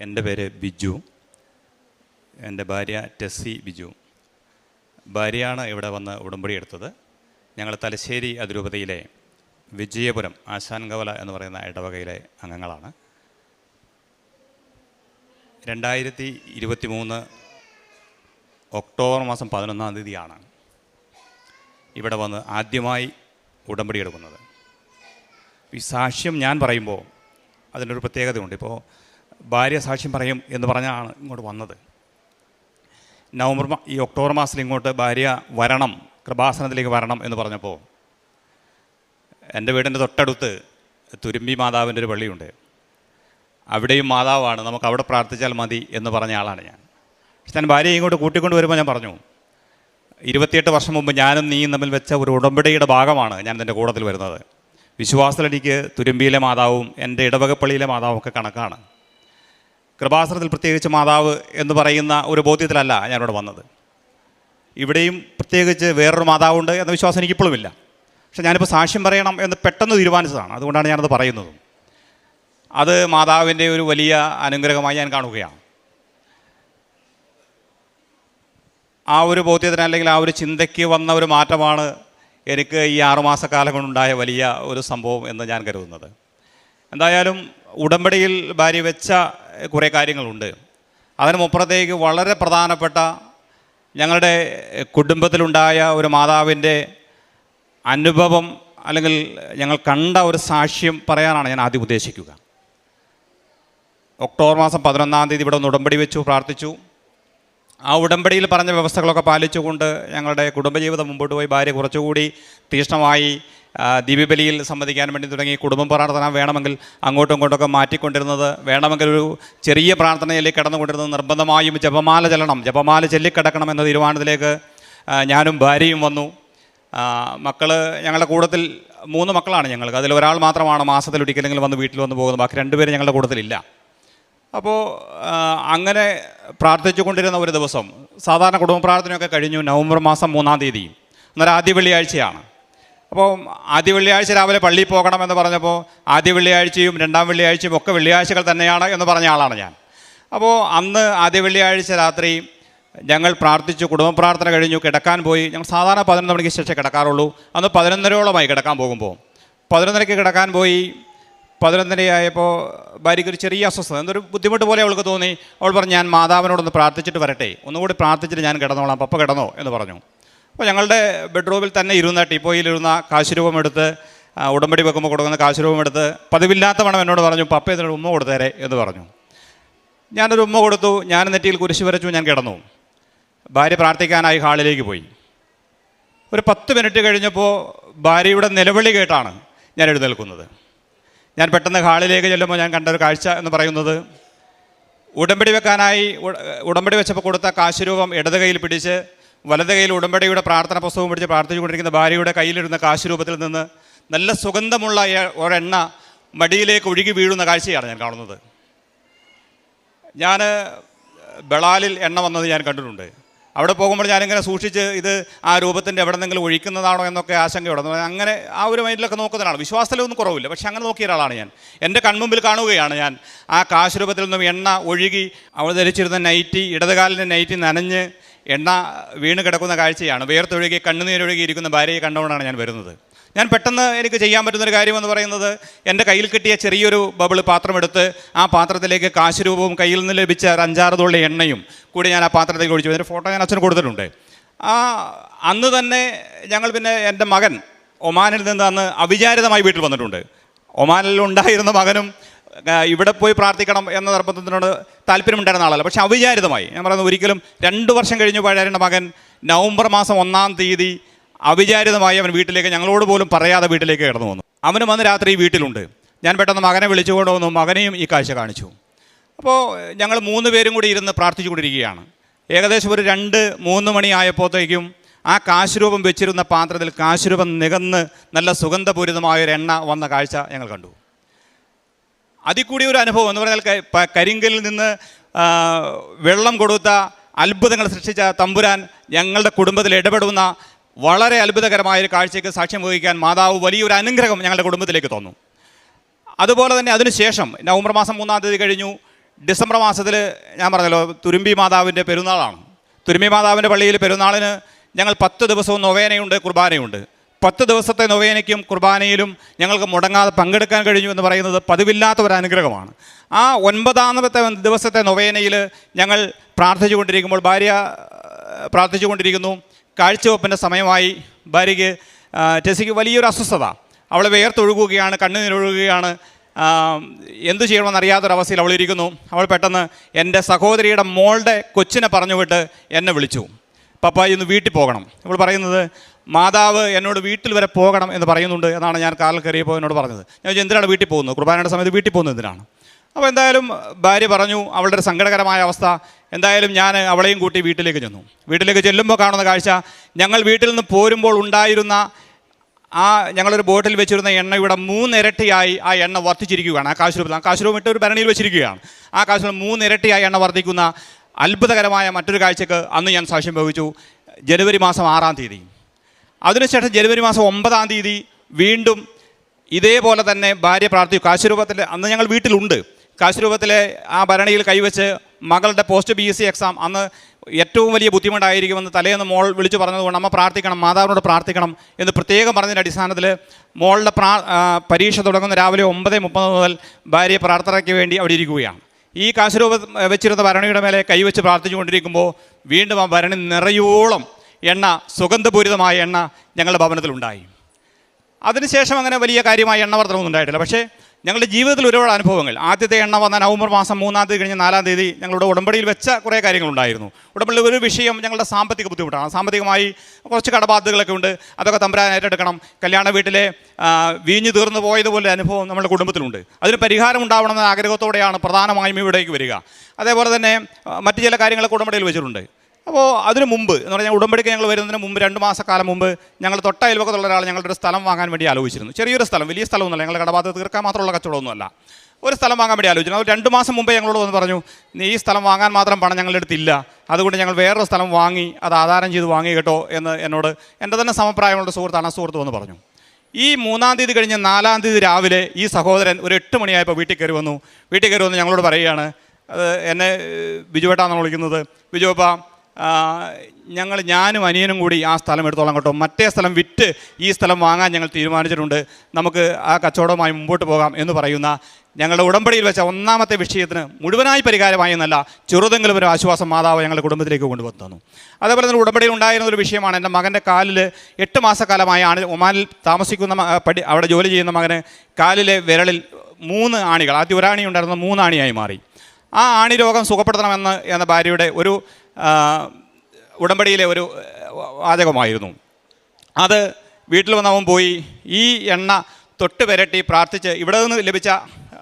എന്റെ പേര് ബിജു. എന്റെ ഭാര്യ ടെസ്സി ബിജു. ഭാര്യയാണ് ഇവിടെ വന്ന് ഉടമ്പടി എടുത്തത്. ഞങ്ങൾ തലശ്ശേരി അതിരൂപതയിലെ വിജയപുരം ആശാൻകവല എന്ന് പറയുന്ന ഇടവകയിലെ അംഗങ്ങളാണ്. രണ്ടായിരത്തി ഇരുപത്തി മൂന്ന് ഒക്ടോബർ മാസം പതിനൊന്നാം തീയതിയാണ് ഇവിടെ വന്ന് ആദ്യമായി ഉടമ്പടി എടുക്കുന്നത്. ഈ സാക്ഷ്യം ഞാൻ പറയുമ്പോൾ അതിനൊരു പ്രത്യേകതയുണ്ട്. ഇപ്പോൾ ഭാര്യ സാക്ഷ്യം പറയും എന്ന് പറഞ്ഞാണ് ഇങ്ങോട്ട് വന്നത്. നവംബർ ഈ ഒക്ടോബർ മാസത്തിൽ ഇങ്ങോട്ട് ഭാര്യ വരണം കൃപാസനത്തിലേക്ക് വരണം എന്ന് പറഞ്ഞപ്പോൾ എന്റെ വീടിന്റെ തൊട്ടടുത്ത് തുരുമ്പി മാതാവിന്റെ ഒരു പള്ളിയുണ്ട്. അവിടെയും മാതാവാണ് നമുക്ക് അവിടെ പ്രാർത്ഥിച്ചാൽ മതി എന്ന് പറഞ്ഞ ആളാണ് ഞാൻ. പക്ഷെ ഞാൻ ഭാര്യയെ ഇങ്ങോട്ട് കൂട്ടിക്കൊണ്ട് വരുമ്പോൾ ഞാൻ പറഞ്ഞു ഇരുപത്തിയെട്ട് വർഷം മുമ്പ് ഞാനും നീയും തമ്മിൽ വെച്ച ഒരു ഉടമ്പടിയുടെ ഭാഗമാണ് ഞാൻ എന്റെ കൂടത്തിൽ വരുന്നത്. വിശ്വാസത്തിൽ എനിക്ക് തുരുമ്പിയിലെ മാതാവും എന്റെ ഇടവകപ്പള്ളിയിലെ മാതാവും ഒക്കെ കണക്കാണ്. കൃപാസനത്തിൽ പ്രത്യേകിച്ച് മാതാവ് എന്ന് പറയുന്ന ഒരു ബോധ്യത്തിലല്ല ഞാനിവിടെ വന്നത്. ഇവിടെയും പ്രത്യേകിച്ച് വേറൊരു മാതാവുണ്ട് എന്ന വിശ്വാസം എനിക്കിപ്പോഴുമില്ല. പക്ഷെ ഞാനിപ്പോൾ സാക്ഷ്യം പറയണം എന്ന് പെട്ടെന്ന് തീരുമാനിച്ചതാണ്. അതുകൊണ്ടാണ് ഞാനത് പറയുന്നതും. അത് മാതാവിന്റെ ഒരു വലിയ അനുഗ്രഹമായി ഞാൻ കാണുകയാണ്. ആ ഒരു ബോധ്യത്തിന് അല്ലെങ്കിൽ ആ ഒരു ചിന്തയ്ക്ക് വന്ന ഒരു മാറ്റമാണ് എനിക്ക് ഈ ആറുമാസക്കാലം കൊണ്ടുണ്ടായ വലിയ ഒരു സംഭവം എന്ന് ഞാൻ കരുതുന്നത്. എന്തായാലും ഉടമ്പടിയിൽ ഭാര്യ വെച്ച കുറേ കാര്യങ്ങളുണ്ട്. അതിന് മുപ്പുറത്തേക്ക് വളരെ പ്രധാനപ്പെട്ട ഞങ്ങളുടെ കുടുംബത്തിലുണ്ടായ ഒരു മാതാവിന്റെ അനുഭവം അല്ലെങ്കിൽ ഞങ്ങൾ കണ്ട ഒരു സാക്ഷ്യം പറയാനാണ് ഞാൻ ആദ്യം ഉദ്ദേശിക്കുക. ഒക്ടോബർ മാസം പതിനൊന്നാം തീയതി ഇവിടെ ഒന്ന് ഉടമ്പടി വെച്ചു പ്രാർത്ഥിച്ചു. ആ ഉടമ്പടിയിൽ പറഞ്ഞ വ്യവസ്ഥകളൊക്കെ പാലിച്ചുകൊണ്ട് ഞങ്ങളുടെ കുടുംബജീവിതം മുമ്പോട്ട് പോയി. ഭാര്യ കുറച്ചുകൂടി തീക്ഷ്ണമായി ആ, ദിവ്യബലിയിൽ സംബന്ധിക്കാൻ വേണ്ടി തുടങ്ങി കുടുംബ പ്രാർത്ഥന വേണമെങ്കിൽ അങ്ങോട്ടും ഇങ്ങോട്ടൊക്കെ മാറ്റിക്കൊണ്ടിരുന്നത് വേണമെങ്കിൽ ഒരു ചെറിയ പ്രാർത്ഥനയിലേക്ക് കടന്നുകൊണ്ടിരുന്നത് നിർബന്ധമായും ജപമാല ചെല്ലണം. ജപമാല ചൊല്ലിക്കിടക്കണം എന്ന തീരുമാനത്തിലേക്ക് ഞാനും ഭാര്യയും വന്നു. മക്കൾ ഞങ്ങളുടെ കൂട്ടത്തിൽ മൂന്ന് മക്കളാണ് ഞങ്ങൾക്ക്. അതിൽ ഒരാൾ മാത്രമാണ് മാസത്തിൽ ഒരിക്കലെങ്കിലും വന്ന് വീട്ടിൽ വന്ന് പോകുന്നത്. ബാക്കി രണ്ടുപേരും ഞങ്ങളുടെ കൂട്ടത്തിലില്ല അപ്പോൾ അങ്ങനെ പ്രാർത്ഥിച്ചു കൊണ്ടിരുന്ന ഒരു ദിവസം സാധാരണ കുടുംബ പ്രാർത്ഥനയൊക്കെ കഴിഞ്ഞു നവംബർ മാസം മൂന്നാം തീയതി. അന്നേരം ആദ്യ വെള്ളിയാഴ്ചയാണ്. അപ്പോൾ ആദ്യ വെള്ളിയാഴ്ച രാവിലെ പള്ളിയിൽ പോകണമെന്ന് പറഞ്ഞപ്പോൾ ആദ്യ വെള്ളിയാഴ്ചയും രണ്ടാം വെള്ളിയാഴ്ചയും ഒക്കെ വെള്ളിയാഴ്ചകൾ തന്നെയാണ് എന്ന് പറഞ്ഞ ആളാണ് ഞാൻ. അപ്പോൾ അന്ന് ആദ്യ വെള്ളിയാഴ്ച രാത്രി ഞങ്ങൾ പ്രാർത്ഥിച്ചു കുടുംബ പ്രാർത്ഥന കഴിഞ്ഞു കിടക്കാൻ പോയി. ഞങ്ങൾ സാധാരണ പതിനൊന്ന് മണിക്ക് ശേഷം കിടക്കാറുള്ളൂ. അന്ന് പതിനൊന്നരയോളമായി കിടക്കാൻ പോകുമ്പോൾ. പതിനൊന്നരയ്ക്ക് കിടക്കാൻ പോയി. പതിനൊന്നരയായപ്പോൾ ഭാര്യയ്ക്ക് ഒരു ചെറിയ അസ്വസ്ഥത എന്തൊരു ബുദ്ധിമുട്ട് പോലെ അവൾക്ക് തോന്നി. അവൾ പറഞ്ഞു ഞാൻ മാതാവിനോടൊന്ന് പ്രാർത്ഥിച്ചിട്ട് വരട്ടെ. ഒന്നുകൂടി പ്രാർത്ഥിച്ചിട്ട് ഞാൻ കിടന്നോളാം. പപ്പ കിടന്നോ? എന്ന് പറഞ്ഞു. അപ്പോൾ ഞങ്ങളുടെ ബെഡ്റൂമിൽ തന്നെ ഇരുന്ന ടീപ്പോയിലിരുന്ന കാശുരൂപം എടുത്ത് ആ, ഉടമ്പടി വെക്കുമ്പോൾ കൊടുക്കുന്ന കാശുരൂപം എടുത്ത് പതിവില്ലാത്ത പണം എന്നോട് പറഞ്ഞു പപ്പ ഇതിനൊരു ഉമ്മ കൊടുത്തേരെ എന്ന് പറഞ്ഞു. ഞാനൊരു ഉമ്മ കൊടുത്തു ഞാൻ നെറ്റിയിൽ കുരിശ് വരച്ചു ഞാൻ കിടന്നു. ഭാര്യ പ്രാർത്ഥിക്കാനായി ഹാളിലേക്ക് പോയി. ഒരു പത്ത് മിനിറ്റ് കഴിഞ്ഞപ്പോൾ ഭാര്യയുടെ നിലവിളി കേട്ടാണ് ഞാൻ എഴുന്നേൽക്കുന്നത്. ഞാൻ പെട്ടെന്ന് ഹാളിലേക്ക് ചെല്ലുമ്പോൾ ഞാൻ കണ്ട ഒരു കാഴ്ച എന്ന് പറയുന്നത് ഉടമ്പടി വെക്കാനായി ഉട- ഉടമ്പടി വെച്ചപ്പോൾ കൊടുത്ത കാശുരൂപം ഇടത് കയ്യിൽ പിടിച്ച് വലത് കയ്യിൽ ഉടമ്പടിയുടെ പ്രാർത്ഥന പുസ്തകം പിടിച്ച് പ്രാർത്ഥിച്ചുകൊണ്ടിരിക്കുന്ന ഭാര്യയുടെ കയ്യിലിരുന്ന കാശുരൂപത്തിൽ നിന്ന് നല്ല സുഗന്ധമുള്ള ഒരെണ്ണ മടിയിലേക്ക് ഒഴുകി വീഴുന്ന കാഴ്ചയാണ് ഞാൻ കാണുന്നത്. ഞാൻ ബളാലിൽ എണ്ണ വന്നത് ഞാൻ കണ്ടിട്ടുണ്ട്. അവിടെ പോകുമ്പോൾ ഞാനിങ്ങനെ സൂക്ഷിച്ച് ഇത് ആ രൂപത്തിന്റെ എവിടെ നിന്നെങ്കിലും ഒഴിക്കുന്നതാണോ എന്നൊക്കെ ആശങ്കയോടെ അങ്ങനെ ആ ഒരു മൈൻഡിലൊക്കെ നോക്കുന്നതാണ്. വിശ്വാസത്തിലൊന്നും കുറവില്ല. പക്ഷെ അങ്ങനെ നോക്കിയ ഒരാളാണ് ഞാൻ. എന്റെ കൺമുമ്പിൽ കാണുകയാണ് ഞാൻ. ആ കാശ് രൂപത്തിൽ നിന്നും എണ്ണ ഒഴുകി അവൾ ധരിച്ചിരുന്ന നൈറ്റി ഇടതുകാലിന്റെ നൈറ്റി നനഞ്ഞ് എണ്ണ വീണ് കിടക്കുന്ന കാഴ്ചയാണ്. വേർത്തൊഴുകി കണ്ണുനീരൊഴുകി ഇരിക്കുന്ന ഭാര്യയെ കണ്ടുകൊണ്ടാണ് ഞാൻ വരുന്നത്. ഞാൻ പെട്ടെന്ന് എനിക്ക് ചെയ്യാൻ പറ്റുന്നൊരു കാര്യമെന്ന് പറയുന്നത് എന്റെ കയ്യിൽ കിട്ടിയ ചെറിയൊരു ബബിൾ പാത്രമെടുത്ത് ആ പാത്രത്തിലേക്ക് കാശ് രൂപവും കയ്യിൽ നിന്ന് ലഭിച്ച ഒരു അഞ്ചാറ് തുള്ളി എണ്ണയും കൂടി ഞാൻ ആ പാത്രത്തിലേക്ക് ഒഴിച്ചു. അതിന്റെ ഫോട്ടോ ഞാൻ അച്ഛന് കൊടുത്തിട്ടുണ്ട്. ആ അന്ന് തന്നെ ഞങ്ങൾ പിന്നെ എന്റെ മകൻ ഒമാനിൽ നിന്ന് അന്ന് അവിചാരിതമായി വീട്ടിൽ വന്നിട്ടുണ്ട്. ഒമാനിൽ ഉണ്ടായിരുന്ന മകനും ഇവിടെ പോയി പ്രാർത്ഥിക്കണം എന്ന നിർബന്ധത്തിനോട് താല്പര്യമുണ്ടായിരുന്ന ആളല്ല. പക്ഷെ അവിചാരിതമായി. ഞാൻ പറയുന്നത് ഒരിക്കലും രണ്ട് വർഷം കഴിഞ്ഞ് പഴയരുടെ മകൻ നവംബർ മാസം ഒന്നാം തീയതി അവിചാരിതമായി അവൻ വീട്ടിലേക്ക് ഞങ്ങളോട് പോലും പറയാതെ വീട്ടിലേക്ക് കിടന്നു വന്നു. അവനും അന്ന് രാത്രി വീട്ടിലുണ്ട്. ഞാൻ പെട്ടെന്ന് മകനെ വിളിച്ചുകൊണ്ട് വന്നു മകനെയും ഈ കാഴ്ച കാണിച്ചു. അപ്പോൾ ഞങ്ങൾ മൂന്ന് പേരും കൂടി ഇരുന്ന് പ്രാർത്ഥിച്ചുകൊണ്ടിരിക്കുകയാണ്. ഏകദേശം ഒരു രണ്ട് മൂന്ന് മണിയായപ്പോഴത്തേക്കും ആ കാശുരൂപം വെച്ചിരുന്ന പാത്രത്തിൽ കാശുരൂപം നികന്ന് നല്ല സുഗന്ധപൂരിതമായ ഒരു എണ്ണ വന്ന കാഴ്ച ഞങ്ങൾ കണ്ടു. അതിൽ കൂടി ഒരു അനുഭവം എന്ന് പറഞ്ഞാൽ കരിങ്കലിൽ നിന്ന് വെള്ളം കൊടുത്ത അത്ഭുതങ്ങൾ സൃഷ്ടിച്ച തമ്പുരാൻ ഞങ്ങളുടെ കുടുംബത്തിൽ ഇടപെടുന്ന വളരെ അത്ഭുതകരമായ ഒരു കാഴ്ചയ്ക്ക് സാക്ഷ്യം വഹിക്കാൻ മാതാവ് വലിയൊരു അനുഗ്രഹം ഞങ്ങളുടെ കുടുംബത്തിലേക്ക് തോന്നും. അതുപോലെ തന്നെ അതിനുശേഷം നവംബർ മാസം മൂന്നാം തീയതി കഴിഞ്ഞു. ഡിസംബർ മാസത്തിൽ ഞാൻ പറഞ്ഞല്ലോ തുരുമ്പി മാതാവിന്റെ പെരുന്നാളാണ്. തുരുമ്പി മാതാവിന്റെ പള്ളിയിൽ പെരുന്നാളിന് ഞങ്ങൾ പത്ത് ദിവസവും നൊവേനയുണ്ട് കുർബാനയുണ്ട്. പത്ത് ദിവസത്തെ നൊവേനയ്ക്കും കുർബാനയിലും ഞങ്ങൾക്ക് മുടങ്ങാതെ പങ്കെടുക്കാൻ കഴിഞ്ഞു എന്ന് പറയുന്നത് പതിവില്ലാത്ത ഒരു അനുഗ്രഹമാണ്. ആ ഒൻപതാമത്തെ ദിവസത്തെ നൊവേനയിൽ ഞങ്ങൾ പ്രാർത്ഥിച്ചുകൊണ്ടിരിക്കുമ്പോൾ ഭാര്യ പ്രാർത്ഥിച്ചുകൊണ്ടിരിക്കുന്നു കാഴ്ചവെപ്പിന്റെ സമയമായി ഭാര്യയ്ക്ക് ടെസിക്ക് വലിയൊരു അസ്വസ്ഥത. അവൾ വേർത്തൊഴുകുകയാണ് കണ്ണുനീരൊഴുകുകയാണ്. എന്തു ചെയ്യണമെന്ന് അറിയാത്തൊരവസ്ഥയിൽ അവൾ ഇരിക്കുന്നു. അവൾ പെട്ടെന്ന് എന്റെ സഹോദരിയുടെ മോളുടെ കൊച്ചിനെ പറഞ്ഞു വിട്ട് എന്നെ വിളിച്ചു. പപ്പ ഇന്ന് വീട്ടിൽ പോകണം. അവൾ പറയുന്നത് മാതാവ് എന്നോട് വീട്ടിൽ വരെ പോകണം എന്ന് പറയുന്നുണ്ട് എന്നാണ് ഞാൻ കാറിൽ കയറിയപ്പോൾ എന്നോട് പറഞ്ഞത്. ഞാൻ എന്തിനാണ് വീട്ടിൽ പോകുന്നത്? കുർബാനയുടെ സമയത്ത് വീട്ടിൽ പോകുന്നത് എന്തിനാണ്? അപ്പോൾ എന്തായാലും ഭാര്യ പറഞ്ഞു അവളുടെ ഒരു സങ്കടകരമായ അവസ്ഥ. എന്തായാലും ഞാൻ അവളെയും കൂട്ടി വീട്ടിലേക്ക് ചെന്നു. വീട്ടിലേക്ക് ചെല്ലുമ്പോൾ കാണുന്ന കാഴ്ച ഞങ്ങൾ വീട്ടിൽ നിന്ന് പോരുമ്പോൾ ഉണ്ടായിരുന്ന ആ ഞങ്ങളൊരു ബോട്ടിൽ വെച്ചിരുന്ന എണ്ണയുടെ മൂന്നിരട്ടിയായി ആ എണ്ണ വർദ്ധിച്ചിരിക്കുകയാണ്. ആ കാശ് രൂപത്തിൽ ആ കാശ് രൂപം ഇട്ട് ഒരു ഭരണിയിൽ വെച്ചിരിക്കുകയാണ്. ആ കാശ് രൂപം മൂന്നിരട്ടിയായി എണ്ണ വർദ്ധിക്കുന്ന അത്ഭുതകരമായ മറ്റൊരു കാഴ്ചക്ക് അന്ന് ഞാൻ സാക്ഷ്യം ഭവിച്ചു ജനുവരി മാസം ആറാം തീയതി. അതിനുശേഷം ജനുവരി മാസം ഒമ്പതാം തീയതി വീണ്ടും ഇതേപോലെ തന്നെ ഭാര്യ പ്രാർത്ഥിച്ചു കാശുരൂപത്തിൽ അന്ന് ഞങ്ങൾ വീട്ടിലുണ്ട്. കാശുരൂപത്തിലെ ആ ഭരണിയിൽ കൈവച്ച് മകളുടെ post B S C exam അന്ന് ഏറ്റവും വലിയ ബുദ്ധിമുട്ടായിരിക്കുമെന്ന് തലേന്ന് മോൾ വിളിച്ചു പറഞ്ഞതുകൊണ്ട് അമ്മ പ്രാർത്ഥിക്കണം മാതാവിനോട് പ്രാർത്ഥിക്കണം എന്ന് പ്രത്യേകം പറഞ്ഞതിന്റെ അടിസ്ഥാനത്തിൽ മോളുടെ പ്രാ പരീക്ഷ തുടങ്ങുന്ന രാവിലെ ഒമ്പത് മുപ്പത് മുതൽ ഭാര്യ പ്രാർത്ഥനയ്ക്ക് വേണ്ടി അവിടെ ഇരിക്കുകയാണ്. ഈ കാശുരൂപ വെച്ചിരുന്ന ഭരണിയുടെ മേലെ കൈവച്ച് പ്രാർത്ഥിച്ചുകൊണ്ടിരിക്കുമ്പോൾ വീണ്ടും ആ ഭരണി നിറയോളം എണ്ണ സുഗന്ധപൂരിതമായ എണ്ണ ഞങ്ങളുടെ ഭവനത്തിലുണ്ടായി. അതിനുശേഷം അങ്ങനെ വലിയ കാര്യമായ എണ്ണ എണ്ണവർദ്ധനമൊന്നും ഉണ്ടായിട്ടില്ല. പക്ഷേ ഞങ്ങളുടെ ജീവിതത്തിൽ ഒരുപാട് അനുഭവങ്ങൾ. ആദ്യത്തെ എണ്ണ വന്ന നവംബർ മാസം മൂന്നാം തീയതി കഴിഞ്ഞ് നാലാം തീയതി ഞങ്ങളുടെ ഉടമ്പടിയിൽ വെച്ച കുറേ കാര്യങ്ങളുണ്ടായിരുന്നു. ഉടമ്പടിയിൽ ഒരു വിഷയം ഞങ്ങളുടെ സാമ്പത്തിക ബുദ്ധിമുട്ടാണ്. സാമ്പത്തികമായി കുറച്ച് കടബാധ്യതകളൊക്കെ ഉണ്ട്. അതൊക്കെ തമ്പരാൻ ഏറ്റെടുക്കണം. കല്യാണ വീട്ടിലെ വീഞ്ഞു തീർന്നു പോയതുപോലെ അനുഭവം നമ്മുടെ കുടുംബത്തിലുണ്ട്. അതിന് പരിഹാരം ഉണ്ടാവണമെന്ന ആഗ്രഹത്തോടെയാണ് പ്രധാനമായും ഇവിടേക്ക് വരിക. അതേപോലെ തന്നെ മറ്റു ചില കാര്യങ്ങളൊക്കെ ഉടമ്പടിയിൽ വെച്ചിട്ടുണ്ട്. അപ്പോൾ അതിനു മുമ്പ് എന്ന് പറഞ്ഞാൽ ഉടമ്പടിക്ക് ഞങ്ങൾ വരുന്നതിന് മുമ്പ് രണ്ട് മാസക്കാലം മുമ്പ് ഞങ്ങൾ തൊട്ട അയൽവക്കത്തുള്ള ഒരാൾ ഞങ്ങളുടെ ഒരു സ്ഥലം വാങ്ങാൻ വേണ്ടി ആലോചിച്ചിരുന്നു. ചെറിയൊരു സ്ഥലം വലിയ സ്ഥലമൊന്നുമല്ല. ഞങ്ങളുടെ കടബാധ തീർക്കാൻ മാത്രമുള്ള കച്ചവടമൊന്നുമല്ല. ഒരു സ്ഥലം വാങ്ങാൻ വേണ്ടി ആലോചിച്ചു. അത് രണ്ട് മാസം മുമ്പേ ഞങ്ങളോട് വന്ന് പറഞ്ഞു ഈ സ്ഥലം വാങ്ങാൻ മാത്രം പണം ഞങ്ങളുടെ അടുത്തില്ല അതുകൊണ്ട് ഞങ്ങൾ വേറൊരു സ്ഥലം വാങ്ങി അത് ആധാരം ചെയ്ത് വാങ്ങി കേട്ടോ എന്ന് എന്നോട് എന്റെ തന്നെ സമപ്രായമുള്ള സുഹൃത്താണ് സുഹൃത്ത് വന്ന് പറഞ്ഞു. ഈ മൂന്നാം തീയതി കഴിഞ്ഞ് നാലാം തീയതി രാവിലെ ഈ സഹോദരൻ ഒരു എട്ട് മണിയായപ്പോൾ വീട്ടിൽ കയറി വന്നു. വീട്ടിൽ കയറി വന്ന് ഞങ്ങളോട് പറയുകയാണ് എന്നെ ബിജുവേട്ടാണെന്ന് വിളിക്കുന്നത്. ബിജുവപ്പ ഞങ്ങൾ ഞാനും അനിയനും കൂടി ആ സ്ഥലം എടുത്തോളാം കേട്ടോ. മറ്റേ സ്ഥലം വിറ്റ് ഈ സ്ഥലം വാങ്ങാൻ ഞങ്ങൾ തീരുമാനിച്ചിട്ടുണ്ട്. നമുക്ക് ആ കച്ചവടവുമായി മുമ്പോട്ട് പോകാം എന്ന് പറയുന്ന ഞങ്ങളുടെ ഉടമ്പടിയിൽ വെച്ച ഒന്നാമത്തെ വിഷയത്തിന് മുഴുവനായി പരിഹാരമായി എന്നല്ല ചെറുതെങ്കിലും ഒരു ആശ്വാസം മാതാവ് ഞങ്ങളുടെ കുടുംബത്തിലേക്ക് കൊണ്ടുവന്നു അതേപോലെ തന്നെ ഉടമ്പടിയിൽ ഉണ്ടായിരുന്ന ഒരു വിഷയമാണ് എന്റെ മകന്റെ കാലിൽ എട്ട് മാസക്കാലമായ ആണ് ഒമാനിൽ താമസിക്കുന്ന പടി അവിടെ ജോലി ചെയ്യുന്ന മകന് കാലിലെ വിരളിൽ മൂന്ന് ആണികൾ ആദ്യം ഒരാണി ഉണ്ടായിരുന്ന മൂന്ന് ആണിയായി മാറി. ആ ആണി രോഗം സുഖപ്പെടുത്തണമെന്ന് എന്ന ഭാര്യയുടെ ഒരു ഉടമ്പടിയിലെ ഒരു വാചകമായിരുന്നു. അത് വീട്ടിൽ വന്നവൻ പോയി ഈ എണ്ണ തൊട്ട് പുരട്ടി പ്രാർത്ഥിച്ച് ഇവിടെ നിന്ന് ലഭിച്ച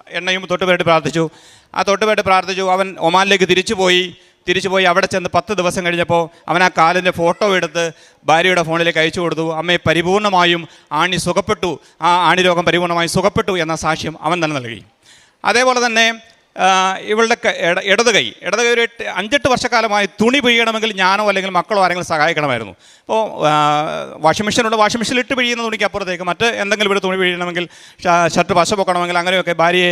എണ്ണയും തൊട്ട് പുരട്ടി പ്രാർത്ഥിച്ചു. ആ തൊട്ട് പുരട്ടി പ്രാർത്ഥിച്ചു അവൻ ഒമാനിലേക്ക് തിരിച്ചു പോയി. തിരിച്ചു പോയി അവിടെ ചെന്ന് പത്ത് ദിവസം കഴിഞ്ഞപ്പോൾ അവൻ ആ കാലിന്റെ ഫോട്ടോ എടുത്ത് ഭാര്യയുടെ ഫോണിലേക്ക് അയച്ചു കൊടുത്തു. അമ്മയെ പരിപൂർണമായും ആണി സുഖപ്പെട്ടു. ആ ആണി രോഗം പരിപൂർണമായും സുഖപ്പെട്ടു എന്ന സാക്ഷ്യം അവൻ തന്നെ നൽകി. അതേപോലെ തന്നെ ഇവളുടെ ഇടത് കൈ. ഇടത് കൈ ഒരു എട്ട് അഞ്ചെട്ട് വർഷക്കാലമായി തുണി പിഴിയണമെങ്കിൽ ഞാനോ അല്ലെങ്കിൽ മക്കളോ ആരെങ്കിലും സഹായിക്കണമായിരുന്നു. അപ്പോൾ വാഷിംഗ് മെഷീനുണ്ട് വാഷിംഗ് മെഷീനിൽ ഇട്ട് പിഴിയുന്ന തുണിക്ക് അപ്പുറത്തേക്ക് മറ്റ് എന്തെങ്കിലും ഒരു തുണി പിഴിയണമെങ്കിൽ ഷർട്ട് പശ പൊക്കണമെങ്കിൽ അങ്ങനെയൊക്കെ ഭാര്യയെ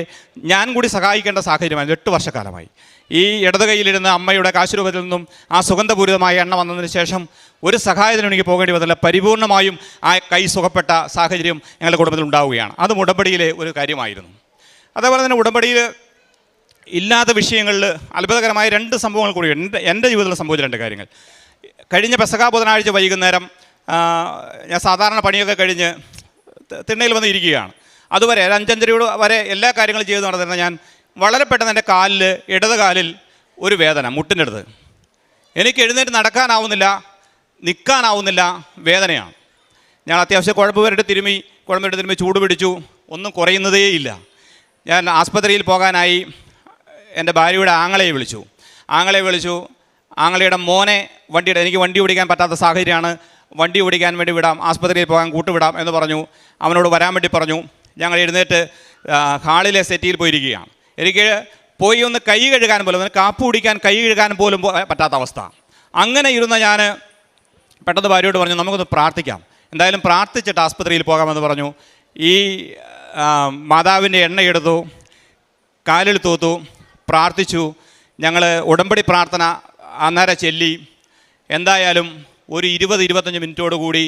ഞാൻ കൂടി സഹായിക്കേണ്ട സാഹചര്യമായിരുന്നു എട്ട് വർഷക്കാലമായി. ഈ ഇടത് കൈയിലിരുന്ന് അമ്മയുടെ കാശുരൂപത്തിൽ നിന്നും ആ സുഗന്ധപൂരിതമായ എണ്ണ വന്നതിന് ശേഷം ഒരു സഹായത്തിനും എനിക്ക് പോകേണ്ടി വന്നില്ല. പരിപൂർണമായും ആ കൈ സുഖപ്പെട്ട സാഹചര്യം ഞങ്ങളുടെ കുടുംബത്തിൽ ഉണ്ടാവുകയാണ്. അതും ഉടമ്പടിയിലെ ഒരു കാര്യമായിരുന്നു. അതേപോലെ തന്നെ ഉടമ്പടിയിൽ ഇല്ലാത്ത വിഷയങ്ങളിൽ അത്ഭുതകരമായ രണ്ട് സംഭവങ്ങൾ കൂടി എന്റെ എന്റെ ജീവിതത്തിൽ സംഭവിച്ച രണ്ട് കാര്യങ്ങൾ. കഴിഞ്ഞ പെസക ബുധനാഴ്ച വൈകുന്നേരം ഞാൻ സാധാരണ പണിയൊക്കെ കഴിഞ്ഞ് തിണ്ണയിൽ വന്ന് ഇരിക്കുകയാണ്. അതുവരെ അഞ്ചഞ്ചരയോട് വരെ എല്ലാ കാര്യങ്ങളും ചെയ്ത് നടന്നിരുന്ന ഞാൻ വളരെ പെട്ടെന്ന് എന്റെ കാലിൽ ഇടത് കാലിൽ ഒരു വേദന മുട്ടിന്റെ അടുത്ത്. എനിക്ക് എഴുന്നേറ്റ് നടക്കാനാവുന്നില്ല നിൽക്കാനാവുന്നില്ല വേദനയാണ്. ഞാൻ അത്യാവശ്യം കുഴപ്പ് പേരിട്ട് തിരുമ്മി കുഴമ്പിട്ട് തിരുമ്മി ചൂട് പിടിച്ചു ഒന്നും കുറയുന്നതേയില്ല. ഞാൻ ആസ്പത്രിയിൽ പോകാനായി എന്റെ ഭാര്യയുടെ ആങ്ങളയെ വിളിച്ചു. ആങ്ങളെ വിളിച്ചു. ആങ്ങളയുടെ മോനെ വണ്ടിയുടെ എനിക്ക് വണ്ടി ഓടിക്കാൻ പറ്റാത്ത സാഹചര്യമാണ്. വണ്ടി ഓടിക്കാൻ വേണ്ടി വിടാം ആസ്പത്രിയിൽ പോകാൻ കൂട്ടുവിടാം എന്ന് പറഞ്ഞു. അവനോട് വരാൻ വേണ്ടി പറഞ്ഞു. ഞങ്ങൾ എഴുന്നേറ്റ് ഹാളിലെ സെറ്റിയിൽ പോയിരിക്കുകയാണ്. എനിക്ക് പോയി ഒന്ന് കൈ കഴുകാൻ പോലും ഒന്ന് കാപ്പ് കുടിക്കാൻ കൈ കഴുകാൻ പോലും പറ്റാത്ത അവസ്ഥ. അങ്ങനെ ഇരുന്ന ഞാൻ പെട്ടെന്ന് ഭാര്യയോട് പറഞ്ഞു നമുക്കൊന്ന് പ്രാർത്ഥിക്കാം. എന്തായാലും പ്രാർത്ഥിച്ചിട്ട് ആസ്പത്രിയിൽ പോകാമെന്ന് പറഞ്ഞു. ഈ മാതാവിന്റെ എണ്ണയെടുത്തു കാലിൽ തൂത്തു. പ്രാർത്ഥിച്ചു. ഞങ്ങൾ ഉടമ്പടി പ്രാർത്ഥന അന്നേരം ചെല്ലി. എന്തായാലും ഒരു ഇരുപത് ഇരുപത്തഞ്ച് മിനിറ്റോട് കൂടി